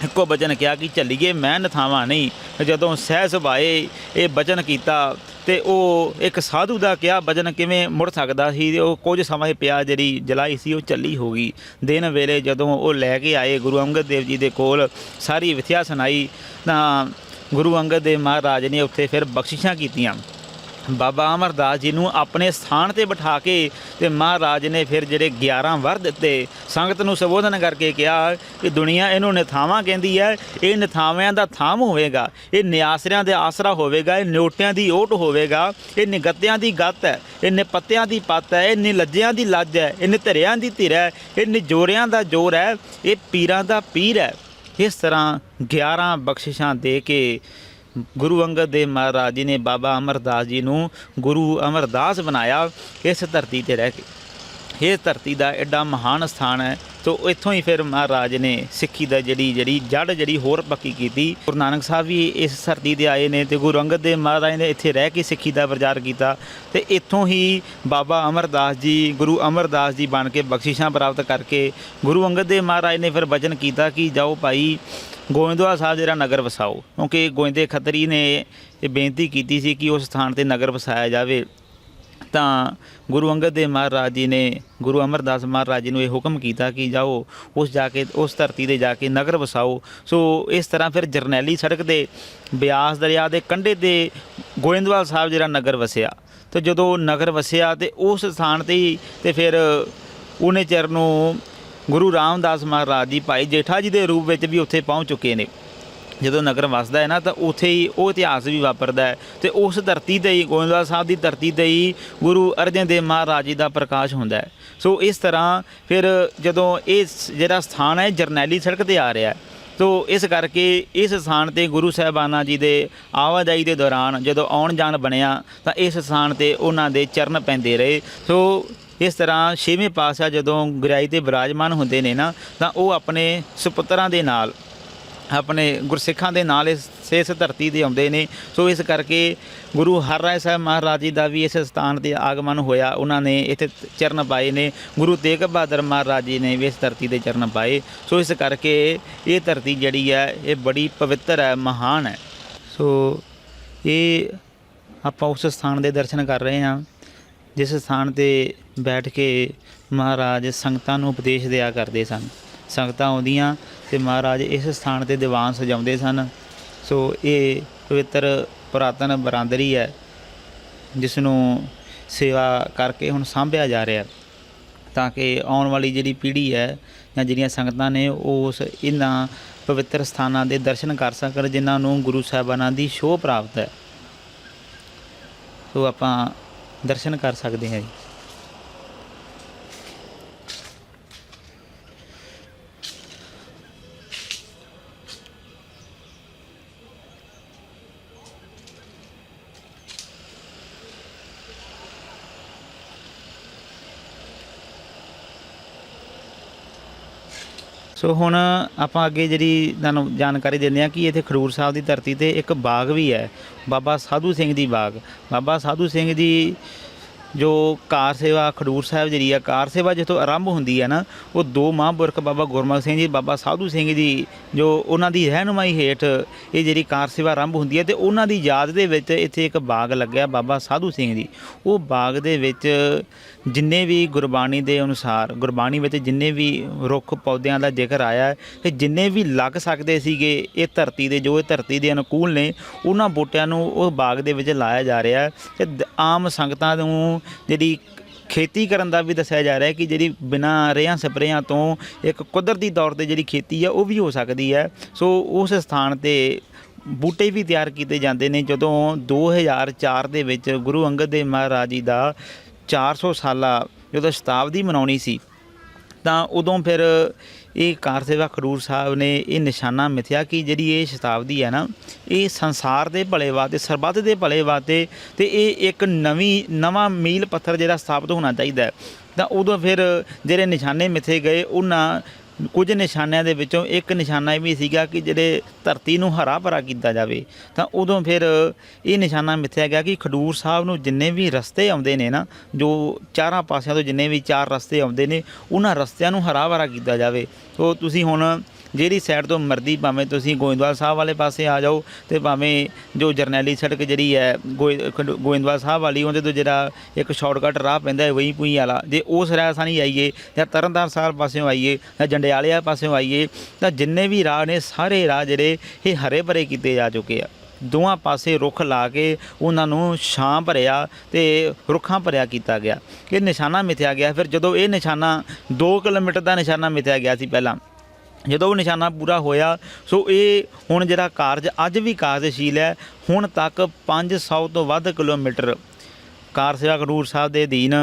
Speaker 2: ਇੱਕੋ ਬਚਨ ਕਿਹਾ ਕਿ ਚੱਲੀਏ ਮੈਂ ਨਥਾਵਾਂ ਨਹੀਂ। ਜਦੋਂ ਸਹਿ ਸੁਭਾਏ ਇਹ ਬਚਨ ਕੀਤਾ, ਤੇ ਉਹ ਇੱਕ ਸਾਧੂ ਦਾ ਕਿਹਾ, ਬਚਨ ਕਿਵੇਂ ਮੁੜ ਸਕਦਾ ਸੀ? ਤੇ ਉਹ ਕੁਝ ਸਮਾਂ ਪਿਆ ਜਿਹੜੀ ਜਲਾਈ ਸੀ, ਉਹ ਚੱਲੀ ਹੋ ਗਈ। ਦਿਨ ਵੇਲੇ ਜਦੋਂ ਉਹ ਲੈ ਕੇ ਆਏ ਗੁਰੂ ਅੰਗਦ ਦੇਵ ਜੀ ਦੇ ਕੋਲ, ਸਾਰੀ ਵਿਥਿਆ ਸੁਣਾਈ, ਤਾਂ ਗੁਰੂ ਅੰਗਦ ਦੇਵ ਮਹਾਰਾਜ ਨੇ ਉੱਥੇ ਫਿਰ ਬਖਸ਼ਿਸ਼ਾਂ ਕੀਤੀਆਂ। ਬਾਬਾ ਅਮਰਦਾਸ ਜੀ ਨੂੰ ਆਪਣੇ ਸਥਾਨ ਤੇ ਬਿਠਾ ਕੇ ਤੇ ਮਹਾਰਾਜ ਨੇ ਫਿਰ ਜਿਹੜੇ 11 ਵਰ ਦਿੱਤੇ, ਸੰਗਤ ਨੂੰ ਸੰਬੋਧਨ ਕਰਕੇ ਕਿਹਾ ਕਿ ਦੁਨੀਆ ਇਹਨੂੰ ਨਿਥਾਵਾਂ ਕਹਿੰਦੀ ਹੈ, ਇਹ ਨਿਥਾਵਿਆਂ ਦਾ ਥਾਮ ਹੋਵੇਗਾ, ਇਹ ਨਿਆਸਰਿਆਂ ਦੇ ਆਸਰਾ ਹੋਵੇਗਾ, ਇਹ ਨਿਓਟਿਆਂ ਦੀ ਓਟ ਹੋਵੇਗਾ, ਇਹ ਨਿਗੱਤਿਆਂ ਦੀ ਗੱਤ ਹੈ, ਇਹ ਨਿਪੱਤਿਆਂ ਦੀ ਪੱਤ ਹੈ, ਇਹ ਨਿਲੱਜਿਆਂ ਦੀ ਲੱਜ ਹੈ, ਇਹ ਨਿਧਰਿਆਂ ਦੀ ਧਿਰ ਹੈ, ਇਹ ਨਿਜੋਰਿਆਂ ਦਾ ਜੋਰ ਹੈ, ਇਹ ਪੀਰਾਂ ਦਾ ਪੀਰ ਹੈ। ਇਸ ਤਰ੍ਹਾਂ 11 ਬਖਸ਼ਿਸ਼ਾਂ ਦੇ ਕੇ ਗੁਰੂ ਅੰਗਦ ਦੇਵ ਮਹਾਰਾਜ ਜੀ ਨੇ ਬਾਬਾ ਅਮਰਦਾਸ ਜੀ ਨੂੰ ਗੁਰੂ ਅਮਰਦਾਸ ਬਣਾਇਆ ਇਸ ਧਰਤੀ ਤੇ ਰਹਿ ਕੇ। ਇਹ ਧਰਤੀ ਦਾ ਐਡਾ ਮਹਾਨ ਸਥਾਨ ਹੈ। ਤੋ ਇੱਥੋਂ ਹੀ ਫਿਰ ਮਹਾਰਾਜ ਨੇ ਸਿੱਖੀ ਦਾ ਜਿਹੜੀ ਜਿਹੜੀ ਜੜ ਜਿਹੜੀ ਹੋਰ ਪੱਕੀ ਕੀਤੀ। ਗੁਰੂ ਨਾਨਕ ਸਾਹਿਬ ਵੀ ਇਸ ਧਰਤੀ ਤੇ ਆਏ ਨੇ ਤੇ ਗੁਰੂ ਅੰਗਦ ਦੇਵ ਮਹਾਰਾਜ ਨੇ ਇੱਥੇ ਰਹਿ ਕੇ ਸਿੱਖੀ ਦਾ ਪ੍ਰਚਾਰ ਕੀਤਾ ਤੇ ਇੱਥੋਂ ਹੀ ਬਾਬਾ ਅਮਰਦਾਸ ਜੀ, ਗੁਰੂ ਅਮਰਦਾਸ ਜੀ ਬਣ ਕੇ ਬਖਸ਼ਿਸ਼ਾਂ ਪ੍ਰਾਪਤ ਕਰਕੇ ਗੁਰੂ ਅੰਗਦ ਦੇਵ ਮਹਾਰਾਜ ਨੇ ਫਿਰ ਵਚਨ ਕੀਤਾ ਕਿ ਜਾਓ ਭਾਈ ਗੋਇੰਦਵਾਲ ਸਾਹਿਬ ਜਿਹੜਾ ਨਗਰ ਵਸਾਓ। ਕਿਉਂਕਿ ਗੋਇੰਦੇ ਖੱਤਰੀ ਨੇ ਇਹ ਬੇਨਤੀ ਕੀਤੀ ਸੀ ਕਿ ਉਸ ਸਥਾਨ ਤੇ ਨਗਰ ਵਸਾਇਆ ਜਾਵੇ। ਤਾਂ ਗੁਰੂ ਅੰਗਦ ਦੇਵ ਮਹਾਰਾਜ ਜੀ ਨੇ, ਗੁਰੂ ਅਮਰਦਾਸ ਮਹਾਰਾਜ ਜੀ ਨੂੰ ਇਹ ਹੁਕਮ ਕੀਤਾ ਕਿ ਜਾਓ, ਉਸ ਜਾ ਕੇ, ਉਸ ਧਰਤੀ ਤੇ ਜਾ ਕੇ ਨਗਰ ਵਸਾਓ। ਸੋ ਇਸ ਤਰ੍ਹਾਂ ਫਿਰ ਜਰਨੈਲੀ ਸੜਕ ਦੇ ਬਿਆਸ ਦਰਿਆ ਦੇ ਕੰਢੇ ਤੇ ਗੋਇੰਦਵਾਲ ਸਾਹਿਬ ਜਿਹੜਾ ਨਗਰ ਵਸਿਆ। ਤੇ ਜਦੋਂ ਨਗਰ ਵਸਿਆ ਤੇ ਉਸ ਸਥਾਨ ਤੇ ਹੀ ਤੇ ਫਿਰ ਉਹਨੇ ਚਿਰ ਨੂੰ ਗੁਰੂ ਰਾਮਦਾਸ ਮਹਾਰਾਜ ਜੀ ਭਾਈ ਜੇਠਾ ਜੀ ਦੇ ਰੂਪ ਵਿੱਚ ਵੀ ਉੱਥੇ ਪਹੁੰਚ ਚੁੱਕੇ ਨੇ। ਜਦੋਂ ਨਗਰ ਵਸਦਾ ਹੈ ਨਾ, ਤਾਂ ਉੱਥੇ ਹੀ ਉਹ ਇਤਿਹਾਸ ਵੀ ਵਾਪਰਦਾ ਹੈ ਤੇ ਉਸ ਧਰਤੀ ਤੇ ਹੀ ਗੋਇੰਦਵਾਲ ਸਾਹਿਬ ਦੀ ਧਰਤੀ ਤੇ ਹੀ ਗੁਰੂ ਅਰਜਨ ਦੇਵ ਮਹਾਰਾਜ ਜੀ ਦਾ ਪ੍ਰਕਾਸ਼ ਹੁੰਦਾ ਹੈ। ਸੋ ਇਸ ਤਰ੍ਹਾਂ ਫਿਰ ਜਦੋਂ ਇਹ ਜਿਹੜਾ ਸਥਾਨ ਹੈ, ਜਰਨੈਲੀ ਸੜਕ ਤੇ ਆ ਰਿਹਾ ਹੈ, ਤੋ ਇਸ ਕਰਕੇ ਇਸ ਸਥਾਨ ਤੇ ਗੁਰੂ ਸਾਹਿਬਾਨਾਂ ਜੀ ਦੇ ਆਵਾਜਾਈ ਦੇ ਦੌਰਾਨ ਜਦੋਂ ਆਉਣ ਜਾਣ ਬਣਿਆ, ਤਾਂ ਇਸ ਸਥਾਨ ਤੇ ਉਹਨਾਂ ਦੇ ਚਰਨ ਪੈਂਦੇ ਰਹੇ। ਸੋ ਇਸ ਤਰ੍ਹਾਂ ਛੇਵੇਂ ਪਾਤਸ਼ਾਹ ਜਦੋਂ ਗੁਰਿਆਈ ਤੇ ਬਿਰਾਜਮਾਨ ਹੁੰਦੇ ਨੇ ਨਾ, ਤਾਂ ਉਹ ਆਪਣੇ ਸੁਪੁੱਤਰਾਂ ਦੇ ਨਾਲ ਆਪਣੇ ਗੁਰਸਿੱਖਾਂ ਦੇ ਨਾਲ ਇਸ ਇਸ ਧਰਤੀ ਦੇ ਆਉਂਦੇ ਨੇ। ਸੋ ਇਸ ਕਰਕੇ ਗੁਰੂ ਹਰ ਹਰਰਾਏ ਸਾਹਿਬ ਮਹਾਰਾਜ ਜੀ ਦਾ ਵੀ ਇਸ ਸਥਾਨ ਤੇ ਆਗਮਨ ਹੋਇਆ। ਉਹਨਾਂ ਨੇ ਇੱਥੇ ਚਰਨ ਪਾਏ ਨੇ। ਗੁਰੂ ਤੇਗ ਬਹਾਦਰ ਮਹਾਰਾਜ ਜੀ ਨੇ ਵੀ ਇਸ ਧਰਤੀ ਦੇ ਚਰਨ ਪਾਏ। ਸੋ ਇਸ ਕਰਕੇ ਇਹ ਧਰਤੀ ਜਿਹੜੀ ਹੈ, ਇਹ ਬੜੀ ਪਵਿੱਤਰ ਹੈ, ਮਹਾਨ ਹੈ। ਸੋ ਇਹ ਆਪਾਂ ਉਸ ਸਥਾਨ ਦੇ ਦਰਸ਼ਨ ਕਰ ਰਹੇ ਹਾਂ, ਜਿਸ ਸਥਾਨ ਤੇ ਬੈਠ ਕੇ ਮਹਾਰਾਜ ਸੰਗਤਾਂ ਨੂੰ ਉਪਦੇਸ਼ ਦਿਆ ਕਰਦੇ ਸਨ। ਸੰਗਤਾਂ ਆਉਂਦੀਆਂ ਤੇ ਮਹਾਰਾਜ ਇਸ ਸਥਾਨ ਤੇ ਦੀਵਾਨ ਸਜਾਉਂਦੇ ਸਨ। ਸੋ ਇਹ ਪਵਿੱਤਰ ਪੁਰਾਤਨ ਬਰਾਂਦਰੀ ਹੈ ਜਿਸ ਨੂੰ ਸੇਵਾ ਕਰਕੇ ਹੁਣ ਸਾਂਭਿਆ ਜਾ ਰਿਹਾ ਤਾਂ ਕਿ ਆਉਣ ਵਾਲੀ ਜਿਹੜੀ ਪੀੜ੍ਹੀ ਹੈ ਜਾਂ ਜਿਹੜੀਆਂ ਸੰਗਤਾਂ ਨੇ ਉਹ ਉਸ ਇਹਨਾਂ ਪਵਿੱਤਰ ਸਥਾਨਾਂ ਦੇ ਦਰਸ਼ਨ ਕਰ ਸਕਣ, ਜਿਨ੍ਹਾਂ ਨੂੰ ਗੁਰੂ ਸਾਹਿਬਾਨਾਂ ਦੀ ਸ਼ੋਅ ਪ੍ਰਾਪਤ ਹੈ। ਸੋ ਆਪਾਂ ਦਰਸ਼ਨ ਕਰ ਸਕਦੇ ਹਾਂ ਜੀ। ਸੋ ਹੁਣ ਆਪਾਂ ਅੱਗੇ ਜਿਹੜੀ ਤੁਹਾਨੂੰ ਜਾਣਕਾਰੀ ਦਿੰਦੇ ਹਾਂ ਕਿ ਇੱਥੇ ਖਡੂਰ ਸਾਹਿਬ ਦੀ ਧਰਤੀ ਤੇ ਇੱਕ ਬਾਗ ਵੀ ਹੈ, ਬਾਬਾ ਸਾਧੂ ਸਿੰਘ ਦੀ ਬਾਗ। ਬਾਬਾ ਸਾਧੂ ਸਿੰਘ ਦੀ ਜੋ ਕਾਰ ਸੇਵਾ ਖਡੂਰ ਸਾਹਿਬ ਜਿਹੜੀ ਆ, ਕਾਰ ਸੇਵਾ ਜਿੱਥੋਂ ਆਰੰਭ ਹੁੰਦੀ ਹੈ ਨਾ, ਉਹ ਦੋ ਮਹਾਂਪੁਰਖ ਬਾਬਾ ਗੁਰਮੁਖ ਸਿੰਘ ਜੀ, ਬਾਬਾ ਸਾਧੂ ਸਿੰਘ ਜੀ, ਜੋ ਉਹਨਾਂ ਦੀ ਰਹਿਨੁਮਾਈ ਹੇਠ ਇਹ ਜਿਹੜੀ ਕਾਰ ਸੇਵਾ ਆਰੰਭ ਹੁੰਦੀ ਹੈ ਤੇ ਉਹਨਾਂ ਦੀ ਯਾਦ ਦੇ ਵਿੱਚ ਇੱਥੇ ਇੱਕ ਬਾਗ ਲੱਗਿਆ ਬਾਬਾ ਸਾਧੂ ਸਿੰਘ ਜੀ। ਉਹ ਬਾਗ ਦੇ ਵਿੱਚ ਜਿੰਨੇ ਵੀ ਗੁਰਬਾਣੀ ਦੇ ਅਨੁਸਾਰ, ਗੁਰਬਾਣੀ ਵਿੱਚ ਜਿੰਨੇ ਵੀ ਰੁੱਖ ਪੌਦਿਆਂ ਦਾ ਜ਼ਿਕਰ ਆਇਆ ਹੈ ਤੇ ਜਿੰਨੇ ਵੀ ਲੱਗ ਸਕਦੇ ਸੀਗੇ, ਇਹ ਧਰਤੀ ਦੇ ਜੋ ਇਹ ਧਰਤੀ ਦੇ ਅਨੁਕੂਲ ਨੇ, ਉਹਨਾਂ ਬੂਟਿਆਂ ਨੂੰ ਉਹ ਬਾਗ ਦੇ ਵਿੱਚ ਲਾਇਆ ਜਾ ਰਿਹਾ ਹੈ ਤੇ ਦ- ਆਮ ਸੰਗਤਾਂ ਨੂੰ ਜਿਹੜੀ ਖੇਤੀ ਕਰਨ ਦਾ ਵੀ ਦੱਸਿਆ ਜਾ ਰਿਹਾ ਕਿ ਜਿਹੜੀ ਬਿਨਾਂ ਰੇਹਾਂ ਸਪਰੇਆਂ ਤੋਂ ਇੱਕ ਕੁਦਰਤੀ ਤੌਰ ਤੇ ਜਿਹੜੀ ਖੇਤੀ ਆ ਉਹ ਵੀ ਹੋ ਸਕਦੀ ਹੈ। ਸੋ ਉਸ ਸਥਾਨ ਤੇ ਬੂਟੇ ਵੀ ਤਿਆਰ ਕੀਤੇ ਜਾਂਦੇ ਨੇ। ਜਦੋਂ 2004 ਦੇ ਵਿੱਚ ਗੁਰੂ ਅੰਗਦ ਦੇਵ ਮਹਾਰਾਜ ਜੀ ਦਾ 400 ਸਾਲਾ ਜਦੋਂ ਸ਼ਤਾਬਦੀ ਮਨਾਉਣੀ ਸੀ, ਤਾਂ ਉਦੋਂ ਫਿਰ ਇਹ ਕਾਰ ਸੇਵਾ ਖਡੂਰ ਸਾਹਿਬ ਨੇ ਇਹ ਨਿਸ਼ਾਨਾ ਮਿਥਿਆ ਕਿ ਜਿਹੜੀ ਇਹ ਸ਼ਤਾਬਦੀ ਹੈ ਨਾ, ਇਹ ਸੰਸਾਰ ਦੇ ਭਲੇ ਵਾਸਤੇ, ਸਰਬੱਤ ਦੇ ਭਲੇ ਵਾਸਤੇ ਤੇ ਇਹ ਇੱਕ ਨਵੀਂ, ਨਵਾਂ ਮੀਲ ਪੱਥਰ ਜਿਹੜਾ ਸਥਾਪਿਤ ਹੋਣਾ ਚਾਹੀਦਾ ਤਾਂ ਉਦੋਂ ਫਿਰ ਜਿਹੜੇ ਨਿਸ਼ਾਨੇ ਮਿਥੇ ਗਏ, ਉਹਨਾਂ ਕੁਝ ਨਿਸ਼ਾਨਿਆਂ ਦੇ ਵਿੱਚੋਂ ਇੱਕ ਨਿਸ਼ਾਨਾ ਇਹ ਵੀ ਸੀਗਾ ਕਿ ਜਿਹੜੇ ਧਰਤੀ ਨੂੰ ਹਰਾ ਭਰਾ ਕੀਤਾ ਜਾਵੇ, ਤਾਂ ਉਦੋਂ ਫਿਰ ਇਹ ਨਿਸ਼ਾਨਾ ਮਿੱਥਿਆ ਗਿਆ ਕਿ ਖਡੂਰ ਸਾਹਿਬ ਨੂੰ ਜਿੰਨੇ ਵੀ ਰਸਤੇ ਆਉਂਦੇ ਨੇ ਨਾ, ਜੋ ਚਾਰਾਂ ਪਾਸਿਆਂ ਤੋਂ ਜਿੰਨੇ ਵੀ ਚਾਰ ਰਸਤੇ ਆਉਂਦੇ ਨੇ, ਉਹਨਾਂ ਰਸਤਿਆਂ ਨੂੰ ਹਰਾ ਭਰਾ ਕੀਤਾ ਜਾਵੇ। ਸੋ ਤੁਸੀਂ ਹੁਣ ਜਿਹੜੀ ਸਾਈਡ ਤੋਂ ਮਰਦੀ ਭਾਵੇਂ ਤੁਸੀਂ ਗੋਇੰਦਵਾਲ ਸਾਹਿਬ ਵਾਲੇ ਪਾਸੇ ਆ ਜਾਓ ਤੇ ਭਾਵੇਂ ਜੋ ਜਰਨੈਲੀ ਸੜਕ ਜਿਹੜੀ ਹੈ, ਗੋਇ- ਖਡੂ- ਗੋਇੰਦਵਾਲ ਸਾਹਿਬ ਵਾਲੀ, ਉਹਦੇ ਤੋਂ ਜਿਹੜਾ ਇੱਕ ਸ਼ਾਰਟਕਟ ਰਾਹ ਪੈਂਦਾ ਹੈ, ਵਹੀ ਪੁਈ ਵਾਲਾ। ਜੇ ਉਸ ਰਾਹ ਸਾਨੀ ਆਈਏ, ਜਾਂ ਤਰਨਤਾਰਨ ਸਾਹਿਬ ਪਾਸਿਓਂ ਆਈਏ, ਜਾਂ ਜੰਡਿਆਲਿਆ ਪਾਸਿਓਂ ਆਈਏ, ਤਾਂ ਜਿੰਨੇ ਵੀ ਰਾਹ ਨੇ, ਸਾਰੇ ਰਾਹ ਜਿਹੜੇ ਇਹ ਹਰੇ ਭਰੇ ਕੀਤੇ ਜਾ ਚੁੱਕੇ ਆ। ਦੋਵਾਂ ਪਾਸੇ ਰੁੱਖ ਲਾ ਕੇ ਉਹਨਾਂ ਨੂੰ ਛਾਂ ਭਰਿਆ ਤੇ ਰੁੱਖਾਂ ਭਰਿਆ ਕੀਤਾ ਗਿਆ। ਇਹ ਨਿਸ਼ਾਨਾ ਮਿਥਿਆ ਗਿਆ। ਫਿਰ ਜਦੋਂ ਇਹ ਨਿਸ਼ਾਨਾ 2 ਕਿਲੋਮੀਟਰ ਦਾ ਨਿਸ਼ਾਨਾ ਮਿਥਿਆ ਗਿਆ ਸੀ ਪਹਿਲਾਂ ਜਦੋਂ ਉਹ ਨਿਸ਼ਾਨਾ ਪੂਰਾ ਹੋਇਆ, ਸੋ ਇਹ ਹੁਣ ਜਿਹੜਾ ਕਾਰਜ ਅੱਜ ਵੀ ਕਾਰਜਸ਼ੀਲ ਹੈ, ਹੁਣ ਤੱਕ 500 ਤੋਂ ਵੱਧ ਕਿਲੋਮੀਟਰ। ਕਾਰ ਸੇਵਾ ਖਡੂਰ ਸਾਹਿਬ ਦੇ ਅਧੀਨ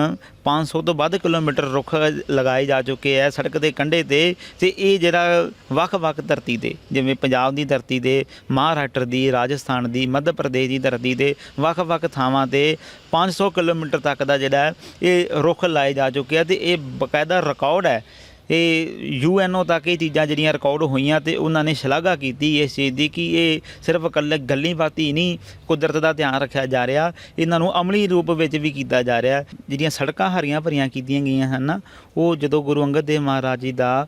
Speaker 2: 500 ਤੋਂ ਵੱਧ ਕਿਲੋਮੀਟਰ ਰੁੱਖ ਲਗਾਏ ਜਾ ਚੁੱਕੇ ਹੈ ਸੜਕ ਦੇ ਕੰਢੇ ਤੇ ਤੇ ਇਹ ਜਿਹੜਾ ਵੱਖ-ਵੱਖ ਧਰਤੀ ਤੇ, ਜਿਵੇਂ ਪੰਜਾਬ ਦੀ ਧਰਤੀ ਤੇ, ਮਹਾਰਾਸ਼ਟਰ ਦੀ, ਰਾਜਸਥਾਨ ਦੀ, ਮੱਧ ਪ੍ਰਦੇਸ਼ ਦੀ ਧਰਤੀ ਤੇ ਵੱਖ-ਵੱਖ ਥਾਵਾਂ ਤੇ 500 ਕਿਲੋਮੀਟਰ ਤੱਕ ਦਾ ਜਿਹੜਾ ਇਹ ਰੁੱਖ ਲਾਏ ਜਾ ਚੁੱਕੇ ਆ ਤੇ ਇਹ ਬਕਾਇਦਾ ਰਿਕਾਰਡ ਹੈ ਇਹ ਯੂਐਨਓ ਤੱਕ ਇਹ ਚੀਜ਼ਾਂ ਜਿਹੜੀਆਂ ਰਿਕਾਰਡ ਹੋਈਆਂ ਤੇ ਉਹਨਾਂ ਨੇ ਸ਼ਲਾਘਾ ਕੀਤੀ ਇਸ ਚੀਜ਼ ਦੀ ਕਿ ਇਹ ਸਿਰਫ ਇਕੱਲੇ ਗੱਲੀ ਬਾਤੀ ਨਹੀਂ, ਕੁਦਰਤ ਦਾ ਧਿਆਨ ਰੱਖਿਆ ਜਾ ਰਿਹਾ। ਇਹਨਾਂ ਨੂੰ ਅਮਲੀ ਰੂਪ ਵਿੱਚ ਵੀ ਕੀਤਾ ਜਾ ਰਿਹਾ। ਜਿਹੜੀਆਂ ਸੜਕਾਂ ਹਰੀਆਂ ਭਰੀਆਂ ਕੀਤੀਆਂ ਗਈਆਂ ਹਨ ਉਹ ਜਦੋਂ ਗੁਰੂ ਅੰਗਦ ਦੇਵ ਮਹਾਰਾਜ ਜੀ ਦਾ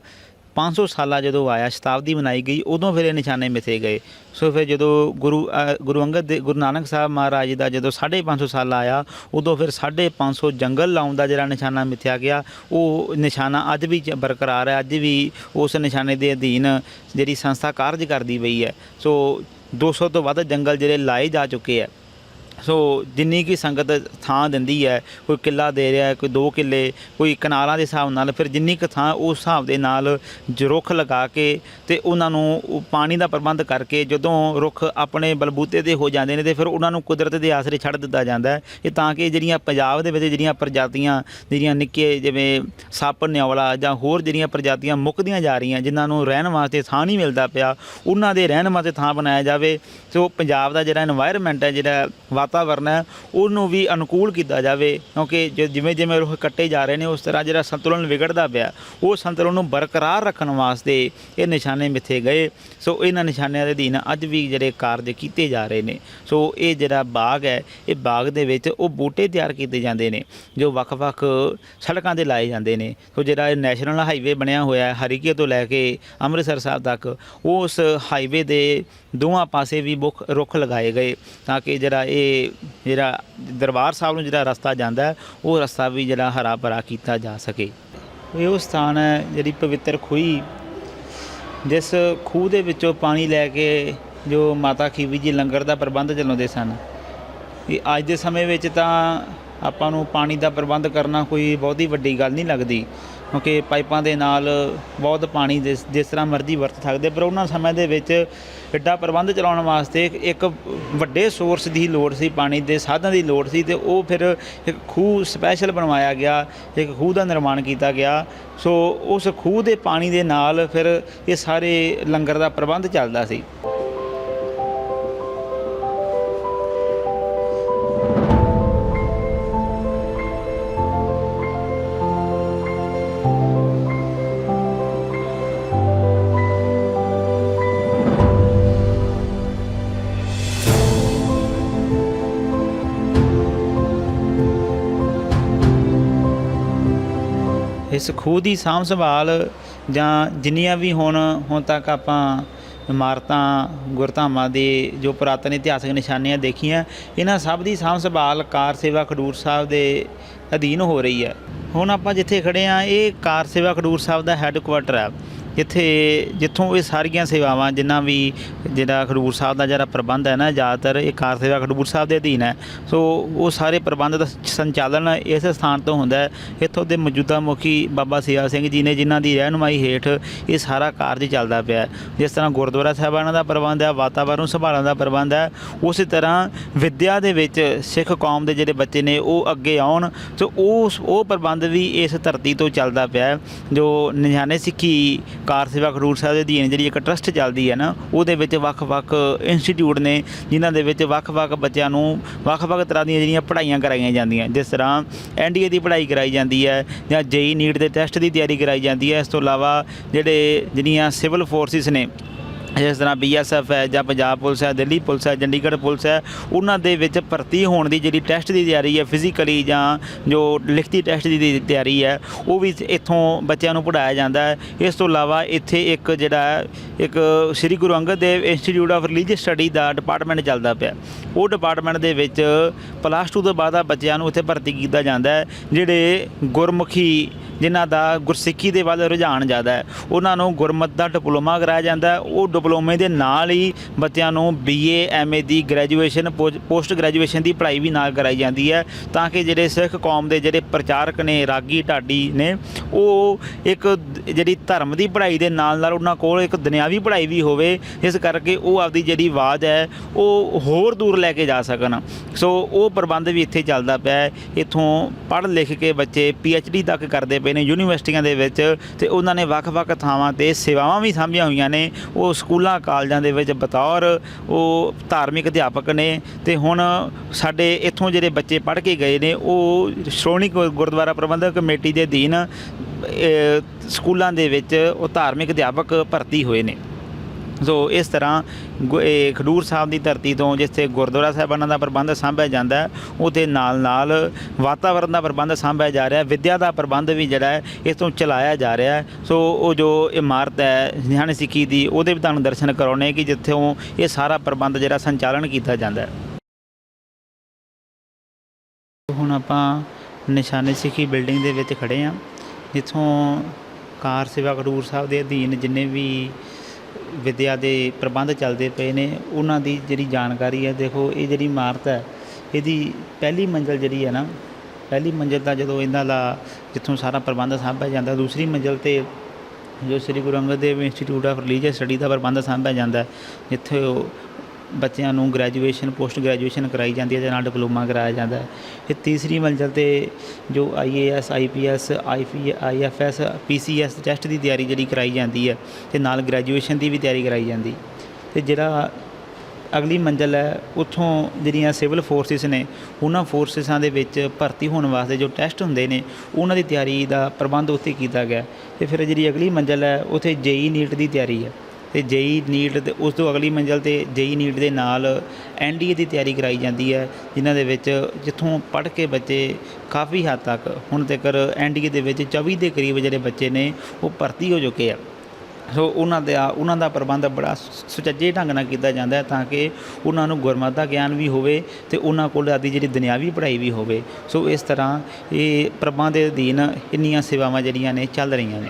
Speaker 2: 500 ਸਾਲਾ ਜਦੋਂ ਆਇਆ, ਸ਼ਤਾਬਦੀ ਮਨਾਈ ਗਈ, ਉਦੋਂ ਫਿਰ ਇਹ ਨਿਸ਼ਾਨੇ ਮਿਥੇ ਗਏ। ਸੋ ਫਿਰ ਜਦੋਂ ਗੁਰੂ ਗੁਰੂ ਅੰਗਦ ਦੇ, ਗੁਰੂ ਨਾਨਕ ਸਾਹਿਬ ਮਹਾਰਾਜ ਜੀ ਦਾ ਜਦੋਂ 550 ਸਾਲ ਆਇਆ, ਉਦੋਂ ਫਿਰ 550 ਜੰਗਲ ਲਾਉਣ ਦਾ ਜਿਹੜਾ ਨਿਸ਼ਾਨਾ ਮਿਥਿਆ ਗਿਆ, ਉਹ ਨਿਸ਼ਾਨਾ ਅੱਜ ਵੀ ਚ- ਬਰਕਰਾਰ ਹੈ, ਅੱਜ ਵੀ ਉਸ ਨਿਸ਼ਾਨੇ ਦੇ ਅਧੀਨ ਜਿਹੜੀ ਸੰਸਥਾ ਕਾਰਜ ਕਰਦੀ ਪਈ ਹੈ। ਸੋ 200 ਤੋਂ ਵੱਧ ਜੰਗਲ ਜਿਹੜੇ ਲਾਏ ਜਾ ਚੁੱਕੇ ਹੈ। ਸੋ ਜਿੰਨੀ ਕੀ ਸੰਗਤ ਥਾਂ ਦਿੰਦੀ ਹੈ, ਕੋਈ ਕਿੱਲਾ ਦੇ ਰਿਹਾ ਕੋਈ ਦੋ ਕਿੱਲੇ, ਕੋਈ ਕਨਾਲਾਂ ਦੇ ਹਿਸਾਬ ਨਾਲ, ਫਿਰ ਜਿੰਨੀ ਕੁ ਥਾਂ ਉਸ ਹਿਸਾਬ ਦੇ ਨਾਲ ਰੁੱਖ ਲਗਾ ਕੇ ਤੇ ਉਹਨਾਂ ਨੂੰ ਪਾਣੀ ਦਾ ਪ੍ਰਬੰਧ ਕਰਕੇ ਜਦੋਂ ਰੁੱਖ ਆਪਣੇ ਬਲਬੂਤੇ ਦੇ ਹੋ ਜਾਂਦੇ ਨੇ ਤੇ ਫਿਰ ਉਹਨਾਂ ਨੂੰ ਕੁਦਰਤ ਦੇ ਆਸਰੇ ਛੱਡ ਦਿੱਤਾ ਜਾਂਦਾ ਹੈ। ਇਹ ਤਾਂ ਕਿ ਜਿਹੜੀਆਂ ਪੰਜਾਬ ਦੇ ਵਿੱਚ ਜਿਹੜੀਆਂ ਪ੍ਰਜਾਤੀਆਂ, ਜਿਹੜੀਆਂ ਨਿੱਕੇ ਜਿਵੇਂ ਸੱਪ ਨਿਆਵਲਾ ਜਾਂ ਹੋਰ ਜਿਹੜੀਆਂ ਪ੍ਰਜਾਤੀਆਂ ਮੁੱਕਦੀਆਂ ਜਾ ਰਹੀਆਂ, ਜਿਨ੍ਹਾਂ ਨੂੰ ਰਹਿਣ ਵਾਸਤੇ ਥਾਂ ਨਹੀਂ ਮਿਲਦਾ ਪਿਆ, ਉਹਨਾਂ ਦੇ ਰਹਿਣ ਵਾਸਤੇ ਥਾਂ ਬਣਾਇਆ ਜਾਵੇ। ਸੋ ਪੰਜਾਬ ਦਾ ਜਿਹੜਾ এনवायरमेंट ਹੈ, ਜਿਹੜਾ ਵਾਤਾਵਰਨ ਹੈ, ਉਹਨੂੰ ਵੀ ਅਨੁਕੂਲ ਕੀਤਾ ਜਾਵੇ। ਕਿਉਂਕਿ ਜੋ ਜਿਵੇਂ ਜਿਵੇਂ ਰੁੱਖ ਕੱਟੇ ਜਾ ਰਹੇ ਨੇ, ਉਸ ਤਰ੍ਹਾਂ ਜਿਹੜਾ ਸੰਤੁਲਨ ਵਿਗੜਦਾ ਪਿਆ, ਉਹ ਸੰਤੁਲਨ ਨੂੰ ਬਰਕਰਾਰ ਰੱਖਣ ਵਾਸਤੇ ਇਹ ਨਿਸ਼ਾਨੇ ਮਿੱਥੇ ਗਏ। ਸੋ ਇਹਨਾਂ ਨਿਸ਼ਾਨਿਆਂ ਦੇ ਅਧੀਨ ਅੱਜ ਵੀ ਜਿਹੜੇ ਕਾਰਜ ਕੀਤੇ ਜਾ ਰਹੇ ਨੇ। ਸੋ ਇਹ ਜਿਹੜਾ ਬਾਗ ਹੈ, ਇਹ ਬਾਗ ਦੇ ਵਿੱਚ ਉਹ ਬੂਟੇ ਤਿਆਰ ਕੀਤੇ ਜਾਂਦੇ ਨੇ, ਜੋ ਵੱਖ-ਵੱਖ ਸੜਕਾਂ ਤੇ ਲਾਏ ਜਾਂਦੇ ਨੇ। ਸੋ ਜਿਹੜਾ ਇਹ ਨੈਸ਼ਨਲ ਹਾਈਵੇ ਬਣਿਆ ਹੋਇਆ ਹੈ, ਹਰੀਕੇ ਤੋਂ ਲੈ ਕੇ ਅੰਮ੍ਰਿਤਸਰ ਸਾਹਿਬ ਤੱਕ ਉਸ ਹਾਈਵੇ ਦੇ ਦੋਵਾਂ ਪਾਸੇ ਵੀ ਮੁੱਖ ਰੁੱਖ ਲਗਾਏ ਗਏ, ਤਾਂ ਕਿ ਜਿਹੜਾ ਇਹ ਜਿਹੜਾ ਦਰਬਾਰ ਸਾਹਿਬ ਨੂੰ ਜਿਹੜਾ ਰਸਤਾ ਜਾਂਦਾ ਉਹ ਰਸਤਾ ਵੀ ਜਿਹੜਾ ਹਰਾ ਭਰਾ ਕੀਤਾ ਜਾ ਸਕੇ। ਇਹ ਉਹ ਸਥਾਨ ਹੈ ਜਿਹੜੀ ਪਵਿੱਤਰ ਖੂਹੀ, ਜਿਸ ਖੂਹ ਦੇ ਵਿੱਚੋਂ ਪਾਣੀ ਲੈ ਕੇ ਜੋ ਮਾਤਾ ਖੀਵੀ ਜੀ ਲੰਗਰ ਦਾ ਪ੍ਰਬੰਧ ਚਲਾਉਂਦੇ ਸਨ। ਇਹ ਅੱਜ ਦੇ ਸਮੇਂ ਵਿੱਚ ਤਾਂ ਆਪਾਂ ਨੂੰ ਪਾਣੀ ਦਾ ਪ੍ਰਬੰਧ ਕਰਨਾ ਕੋਈ ਬਹੁਤੀ ਵੱਡੀ ਗੱਲ ਨਹੀਂ ਲੱਗਦੀ। ਕਿਉਂਕਿ ਪਾਈਪਾਂ ਦੇ ਨਾਲ ਬਹੁਤ ਪਾਣੀ ਜਿਸ ਜਿਸ ਤਰ੍ਹਾਂ ਮਰਜ਼ੀ ਵਰਤ ਸਕਦੇ, ਪਰ ਉਹਨਾਂ ਸਮੇਂ ਦੇ ਵਿੱਚ ਐਡਾ ਪ੍ਰਬੰਧ ਚਲਾਉਣ ਵਾਸਤੇ ਇੱਕ- ਵੱਡੇ ਸੋਰਸ ਦੀ ਲੋੜ ਸੀ, ਪਾਣੀ ਦੇ ਸਾਧਨ ਦੀ ਲੋੜ ਸੀ, ਤੇ ਉਹ ਫਿਰ ਇੱਕ ਖੂਹ ਸਪੈਸ਼ਲ ਬਣਵਾਇਆ ਗਿਆ, ਇੱਕ ਖੂਹ ਦਾ ਨਿਰਮਾਣ ਕੀਤਾ ਗਿਆ। ਸੋ ਉਸ ਖੂਹ ਦੇ ਪਾਣੀ ਦੇ ਨਾਲ ਫਿਰ ਇਹ ਸਾਰੇ ਲੰਗਰ ਦਾ ਪ੍ਰਬੰਧ ਚੱਲਦਾ ਸੀ। ਇਸ ਖੂਹ ਦੀ ਸਾਂਭ ਸੰਭਾਲ ਜਾਂ ਜਿੰਨੀਆਂ ਵੀ ਹੁਣ ਹੁਣ ਤੱਕ ਆਪਾਂ ਇਮਾਰਤਾਂ, ਗੁਰਧਾਮਾਂ ਦੇ ਜੋ ਪੁਰਾਤਨ ਇਤਿਹਾਸਕ ਨਿਸ਼ਾਨੀਆਂ ਦੇਖੀਆਂ, ਇਹਨਾਂ ਸਭ ਦੀ ਸਾਂਭ ਸੰਭਾਲ ਕਾਰ ਸੇਵਾ ਖਡੂਰ ਸਾਹਿਬ ਦੇ ਅਧੀਨ ਹੋ ਰਹੀ ਹੈ। ਹੁਣ ਆਪਾਂ ਜਿੱਥੇ ਖੜੇ ਆ ਇਹ ਕਾਰ ਸੇਵਾ ਖਡੂਰ ਸਾਹਿਬ ਦਾ ਹੈੱਡਕੁਆਟਰ ਹੈ। ਜਿੱਥੇ ਜਿੱਥੋਂ ਇਹ ਸਾਰੀਆਂ ਸੇਵਾਵਾਂ, ਜਿੰਨਾ ਵੀ ਜਿਹੜਾ ਖਡੂਰ ਸਾਹਿਬ ਦਾ ਜਿਹੜਾ ਪ੍ਰਬੰਧ ਹੈ ਨਾ, ਜ਼ਿਆਦਾਤਰ ਇਹ ਕਾਰ ਸੇਵਾ ਖਡੂਰ ਸਾਹਿਬ ਦੇ ਅਧੀਨ ਹੈ। ਸੋ ਉਹ ਸਾਰੇ ਪ੍ਰਬੰਧ ਦਾ ਸੰਚਾਲਨ ਇਸ ਸਥਾਨ ਤੋਂ ਹੁੰਦਾ ਹੈ। ਇੱਥੋਂ ਦੇ ਮੌਜੂਦਾ ਮੁਖੀ ਬਾਬਾ ਸਿਆ ਸਿੰਘ ਜੀ ਨੇ, ਜਿਨ੍ਹਾਂ ਦੀ ਰਹਿਨੁਮਾਈ ਹੇਠ ਇਹ ਸਾਰਾ ਕਾਰਜ ਚੱਲਦਾ ਪਿਆ ਹੈ। ਜਿਸ ਤਰ੍ਹਾਂ ਗੁਰਦੁਆਰਾ ਸਾਹਿਬਾਨਾਂ ਦਾ ਪ੍ਰਬੰਧ ਹੈ ਵਾਤਾਵਰਣ ਸੰਭਾਲਣ ਦਾ ਪ੍ਰਬੰਧ ਹੈ, ਉਸੇ ਤਰ੍ਹਾਂ ਵਿੱਦਿਆ ਦੇ ਵਿੱਚ ਸਿੱਖ ਕੌਮ ਦੇ ਜਿਹੜੇ ਬੱਚੇ ਨੇ, ਉਹ ਅੱਗੇ ਆਉਣ। ਸੋ ਉਸ, ਉਹ ਪ੍ਰਬੰਧ ਵੀ ਇਸ ਧਰਤੀ ਤੋਂ ਚੱਲਦਾ ਪਿਆ ਜੋ ਨਿਆਣੇ ਸਿੱਖੀ ਕਾਰ ਸੇਵਾ ਖਡੂਰ ਸਾਹਿਬ ਦੇ ਅਧੀਨ ਜਿਹੜੀ ਇੱਕ ਟਰਸਟ ਚੱਲਦੀ ਹੈ ਨਾ, ਉਹਦੇ ਵਿੱਚ ਵੱਖ-ਵੱਖ ਇੰਸਟੀਚਿਊਟ ਨੇ, ਜਿਨ੍ਹਾਂ ਦੇ ਵਿੱਚ ਵੱਖ-ਵੱਖ ਬੱਚਿਆਂ ਨੂੰ ਵੱਖ-ਵੱਖ ਤਰ੍ਹਾਂ ਦੀਆਂ ਜਿਹੜੀਆਂ ਪੜ੍ਹਾਈਆਂ ਕਰਾਈਆਂ ਜਾਂਦੀਆਂ। ਜਿਸ ਤਰ੍ਹਾਂ ਐਨਡੀਏ ਦੀ ਪੜ੍ਹਾਈ ਕਰਾਈ ਜਾਂਦੀ ਹੈ ਜਾਂ ਜੇਈ ਨੀਟ ਦੇ ਟੈਸਟ ਦੀ ਤਿਆਰੀ ਕਰਾਈ ਜਾਂਦੀ ਹੈ। ਇਸ ਤੋਂ ਇਲਾਵਾ ਜਿਹੜੇ ਜਿਹੜੀਆਂ ਸਿਵਲ ਫੋਰਸਿਸ ਨੇ ਜਿਸ ਤਰ੍ਹਾਂ ਬੀਐਸਐਫ ਹੈ ਜਾਂ ਪੰਜਾਬ ਪੁਲਿਸ ਹੈ, ਦਿੱਲੀ ਪੁਲਿਸ ਹੈ, ਚੰਡੀਗੜ੍ਹ ਪੁਲਿਸ ਹੈ, ਉਹਨਾਂ ਦੇ ਵਿੱਚ ਭਰਤੀ ਹੋਣ ਦੀ ਜਿਹੜੀ ਟੈਸਟ ਦੀ ਤਿਆਰੀ ਹੈ ਫਿਜ਼ੀਕਲੀ ਜਾਂ ਜੋ ਲਿਖਤੀ ਟੈਸਟ ਦੀ ਤਿਆਰੀ ਹੈ, ਉਹ ਵੀ ਇੱਥੋਂ ਬੱਚਿਆਂ ਨੂੰ ਪੜਾਇਆ ਜਾਂਦਾ ਹੈ। ਇਸ ਤੋਂ ਇਲਾਵਾ ਇੱਥੇ ਇੱਕ ਜਿਹੜਾ ਇੱਕ Sri Guru Angad Dev institute of religious study the department ਚੱਲਦਾ ਪਿਆ। ਉਹ ਡਿਪਾਰਟਮੈਂਟ ਦੇ ਵਿੱਚ ਪਲੱਸ 2 ਤੋਂ ਬਾਅਦ ਆ ਬੱਚਿਆਂ ਨੂੰ ਇੱਥੇ ਭਰਤੀ ਕੀਤਾ ਜਾਂਦਾ ਹੈ, ਜਿਹੜੇ ਗੁਰਮੁਖੀ ਜਿਨ੍ਹਾਂ ਦਾ ਗੁਰਸਿੱਖੀ ਦੇ ਵੱਲ ਰੁਝਾਨ ਜ਼ਿਆਦਾ ਹੈ, ਉਹਨਾਂ ਨੂੰ ਗੁਰਮਤ ਦਾ ਡਿਪਲੋਮਾ ਕਰਾਇਆ ਜਾਂਦਾ ਉਹ ਡਿਪਲੋਮੇ ਦੇ ਨਾਲ ਹੀ ਬੱਚਿਆਂ ਨੂੰ ਬੀਏ ਐਮਏ ਦੀ ਗ੍ਰੈਜੂਏਸ਼ਨ ਪੋਸਟ ਗ੍ਰੈਜੂਏਸ਼ਨ ਦੀ ਪੜ੍ਹਾਈ ਵੀ ਨਾਲ ਕਰਾਈ ਜਾਂਦੀ ਹੈ। ਤਾਂ ਕਿ ਜਿਹੜੇ ਸਿੱਖ ਕੌਮ ਦੇ ਜਿਹੜੇ ਪ੍ਰਚਾਰਕ ਨੇ, ਰਾਗੀ ਢਾਡੀ ਨੇ, ਉਹ ਇੱਕ ਜਿਹੜੀ ਧਰਮ ਦੀ ਪੜ੍ਹਾਈ ਦੇ ਨਾਲ ਨਾਲ ਉਹਨਾਂ ਕੋਲ ਇੱਕ ਦੁਨਿਆਵੀ ਪੜ੍ਹਾਈ ਵੀ ਹੋਵੇ, ਇਸ ਕਰਕੇ ਉਹ ਆਪਦੀ ਜਿਹੜੀ ਆਵਾਜ਼ ਹੈ, ਉਹ ਹੋਰ ਦੂਰ ਲੈ ਕੇ ਜਾ ਸਕਣ। ਸੋ ਉਹ ਪ੍ਰਬੰਧ ਵੀ ਇੱਥੇ ਚੱਲਦਾ ਪਿਆ ਹੈ। ਇੱਥੋਂ ਪੜ੍ਹ ਲਿਖ ਕੇ ਬੱਚੇ ਡੀ ਤੱਕ ਕਰਦੇ ਪਏ ਨੇ ਯੂਨੀਵਰਸਿਟੀਆਂ ਦੇ ਵਿੱਚ ਤੇ ਉਹਨਾਂ ਨੇ ਵੱਖ-ਵੱਖ ਥਾਵਾਂ ਤੇ ਸੇਵਾਵਾਂ ਵੀ ਸਾਂਭੀਆਂ ਹੋਈਆਂ ਨੇ। ਉਹ ਸਕੂਲਾਂ, ਕਾਲਜਾਂ ਦੇ ਵਿੱਚ ਬਤੌਰ ਉਹ ਧਾਰਮਿਕ ਅਧਿਆਪਕ ਨੇ ਤੇ ਹੁਣ ਸਾਡੇ ਇੱਥੋਂ ਜਿਹੜੇ ਬੱਚੇ ਪੜ੍ਹ ਕੇ ਗਏ ਨੇ, ਉਹ ਸ਼੍ਰੋਮਣੀ ਗੁਰ- ਗੁਰਦੁਆਰਾ ਪ੍ਰਬੰਧਕ ਕਮੇਟੀ ਦੇ ਅਧੀਨ ਸਕੂਲਾਂ ਦੇ ਵਿੱਚ ਉਹ ਧਾਰਮਿਕ ਅਧਿਆਪਕ ਭਰਤੀ ਹੋਏ ਨੇ। ਸੋ ਇਸ ਤਰ੍ਹਾਂ ਗੁ- ਇਹ ਖਡੂਰ ਸਾਹਿਬ ਦੀ ਧਰਤੀ ਤੋਂ ਜਿੱਥੇ ਗੁਰਦੁਆਰਾ ਸਾਹਿਬਾਨਾਂ ਦਾ ਪ੍ਰਬੰਧ ਸਾਂਭਿਆ ਜਾਂਦਾ ਹੈ ਉਹਦੇ ਨਾਲ ਨਾਲ ਵਾਤਾਵਰਣ ਦਾ ਪ੍ਰਬੰਧ ਸਾਂਭਿਆ ਜਾ ਰਿਹਾ ਹੈ, ਵਿਦਿਆ ਦਾ ਪ੍ਰਬੰਧ ਵੀ ਜਿਹੜਾ ਹੈ, ਇਸ ਤੋਂ ਚਲਾਇਆ ਜਾ ਰਿਹਾ ਹੈ। ਸੋ ਉਹ ਜੋ ਇਮਾਰਤ ਹੈ ਨਿਹਣ ਸਿੱਖੀ ਦੀ, ਉਹਦੇ ਵੀ ਤੁਹਾਨੂੰ ਦਰਸ਼ਨ ਕਰਾਉਣੇ ਕਿ ਜਿੱਥੋਂ ਇਹ ਸਾਰਾ ਪ੍ਰਬੰਧ ਜਿਹੜਾ ਸੰਚਾਲਨ ਕੀਤਾ ਜਾਂਦਾ ਹੈ। ਹੁਣ ਆਪਾਂ ਨਿਸ਼ਾਨੇ ਸਿੱਖੀ ਬਿਲਡਿੰਗ ਦੇ ਵਿੱਚ ਖੜੇ ਆ ਜਿੱਥੋਂ ਕਾਰ ਸੇਵਾ ਖਡੂਰ ਸਾਹਿਬ ਦੇ ਅਧੀਨ ਜਿੰਨੇ ਵੀ ਵਿੱਦਿਆ ਦੇ ਪ੍ਰਬੰਧ ਚੱਲਦੇ ਪਏ ਨੇ, ਉਹਨਾਂ ਦੀ ਜਿਹੜੀ ਜਾਣਕਾਰੀ ਹੈ, ਦੇਖੋ ਇਹ ਜਿਹੜੀ ਇਮਾਰਤ ਹੈ, ਇਹਦੀ ਪਹਿਲੀ ਮੰਜ਼ਲ ਜਿਹੜੀ ਹੈ ਨਾ, ਪਹਿਲੀ ਮੰਜ਼ਲ ਦਾ ਜਦੋਂ ਇਹਨਾਂ ਦਾ ਜਿੱਥੋਂ ਸਾਰਾ ਪ੍ਰਬੰਧ ਸਾਂਭਿਆ ਜਾਂਦਾ, ਦੂਸਰੀ ਮੰਜ਼ਲ ਤੇ ਜੋ Sri Guru Angad Dev institute of religious study ਦਾ ਪ੍ਰਬੰਧ ਸਾਂਭਿਆ ਜਾਂਦਾ, ਜਿੱਥੇ ਉਹ ਬੱਚਿਆਂ ਨੂੰ ਗ੍ਰੈਜੂਏਸ਼ਨ ਪੋਸਟ ਗ੍ਰੈਜੂਏਸ਼ਨ ਕਰਾਈ ਜਾਂਦੀ ਹੈ ਜਾਂ ਨਾਲ ਡਿਪਲੋਮਾ ਕਰਾਇਆ ਜਾਂਦਾ ਹੈ। ਇਹ ਤੀਸਰੀ ਮੰਜ਼ਲ ਤੇ ਜੋ IAS IPS IP IFS PCS test ਦੀ ਤਿਆਰੀ ਜਿਹੜੀ ਕਰਾਈ ਜਾਂਦੀ ਹੈ, ਤੇ ਨਾਲ ਗ੍ਰੈਜੂਏਸ਼ਨ ਦੀ ਵੀ ਤਿਆਰੀ ਕਰਾਈ ਜਾਂਦੀ ਤੇ ਜਿਹੜਾ ਅਗਲੀ ਮੰਜ਼ਲ ਹੈ, ਉੱਥੋਂ ਜਿਹੜੀਆਂ ਸਿਵਲ ਫੋਰਸਿਸ ਨੇ, ਉਹਨਾਂ ਫੋਰਸਿਸਾਂ ਦੇ ਵਿੱਚ ਭਰਤੀ ਹੋਣ ਵਾਸਤੇ ਜੋ ਟੈਸਟ ਹੁੰਦੇ ਨੇ, ਉਹਨਾਂ ਦੀ ਤਿਆਰੀ ਦਾ ਪ੍ਰਬੰਧ ਉੱਥੇ ਕੀਤਾ ਗਿਆ ਤੇ ਫਿਰ ਜਿਹੜੀ ਅਗਲੀ ਮੰਜ਼ਲ ਹੈ, ਉੱਥੇ ਜੇਈ ਨੀਟ ਦੀ ਤਿਆਰੀ ਹੈ। ਤੇ ਜੇਈ ਨੀਟ ਤੇ ਉਸ ਤੋਂ ਅਗਲੀ ਮੰਜ਼ਲ ਤੇ ਜੇਈ ਨੀਟ ਦੇ ਨਾਲ ਐਨਡੀਏ ਦੀ ਤਿਆਰੀ ਕਰਾਈ ਜਾਂਦੀ ਹੈ, ਜਿਨ੍ਹਾਂ ਦੇ ਵਿੱਚ ਜਿੱਥੋਂ ਪੜ੍ਹ ਕੇ ਬੱਚੇ ਕਾਫੀ ਹੱਦ ਤੱਕ ਹੁਣ ਤੱਕ ਐਨਡੀਏ ਦੇ ਵਿੱਚ 24 ਦੇ ਕਰੀਬ ਜਿਹੜੇ ਬੱਚੇ ਨੇ, ਉਹ ਭਰਤੀ ਹੋ ਚੁੱਕੇ ਆ। ਸੋ ਉਹਨਾਂ ਦਾ ਉਹਨਾਂ ਦਾ ਪ੍ਰਬੰਧ ਬੜਾ ਸੁਚੱਜੇ ਢੰਗ ਨਾਲ ਕੀਤਾ ਜਾਂਦਾ ਹੈ ਤਾਂ ਕਿ ਉਹਨਾਂ ਨੂੰ ਗੁਰਮਤ ਦਾ ਗਿਆਨ ਵੀ ਹੋਵੇ ਤੇ ਉਹਨਾਂ ਕੋਲ ਆਦੀ ਜਿਹੜੀ ਦੁਨਿਆਵੀ ਪੜ੍ਹਾਈ ਵੀ ਹੋਵੇ। ਸੋ ਇਸ ਤਰ੍ਹਾਂ ਇਹ ਪ੍ਰਬੰਧ ਦੇ ਅਧੀਨ ਇੰਨੀਆਂ ਸੇਵਾਵਾਂ ਜਿਹੜੀਆਂ ਨੇ ਚੱਲ ਰਹੀਆਂ ਨੇ।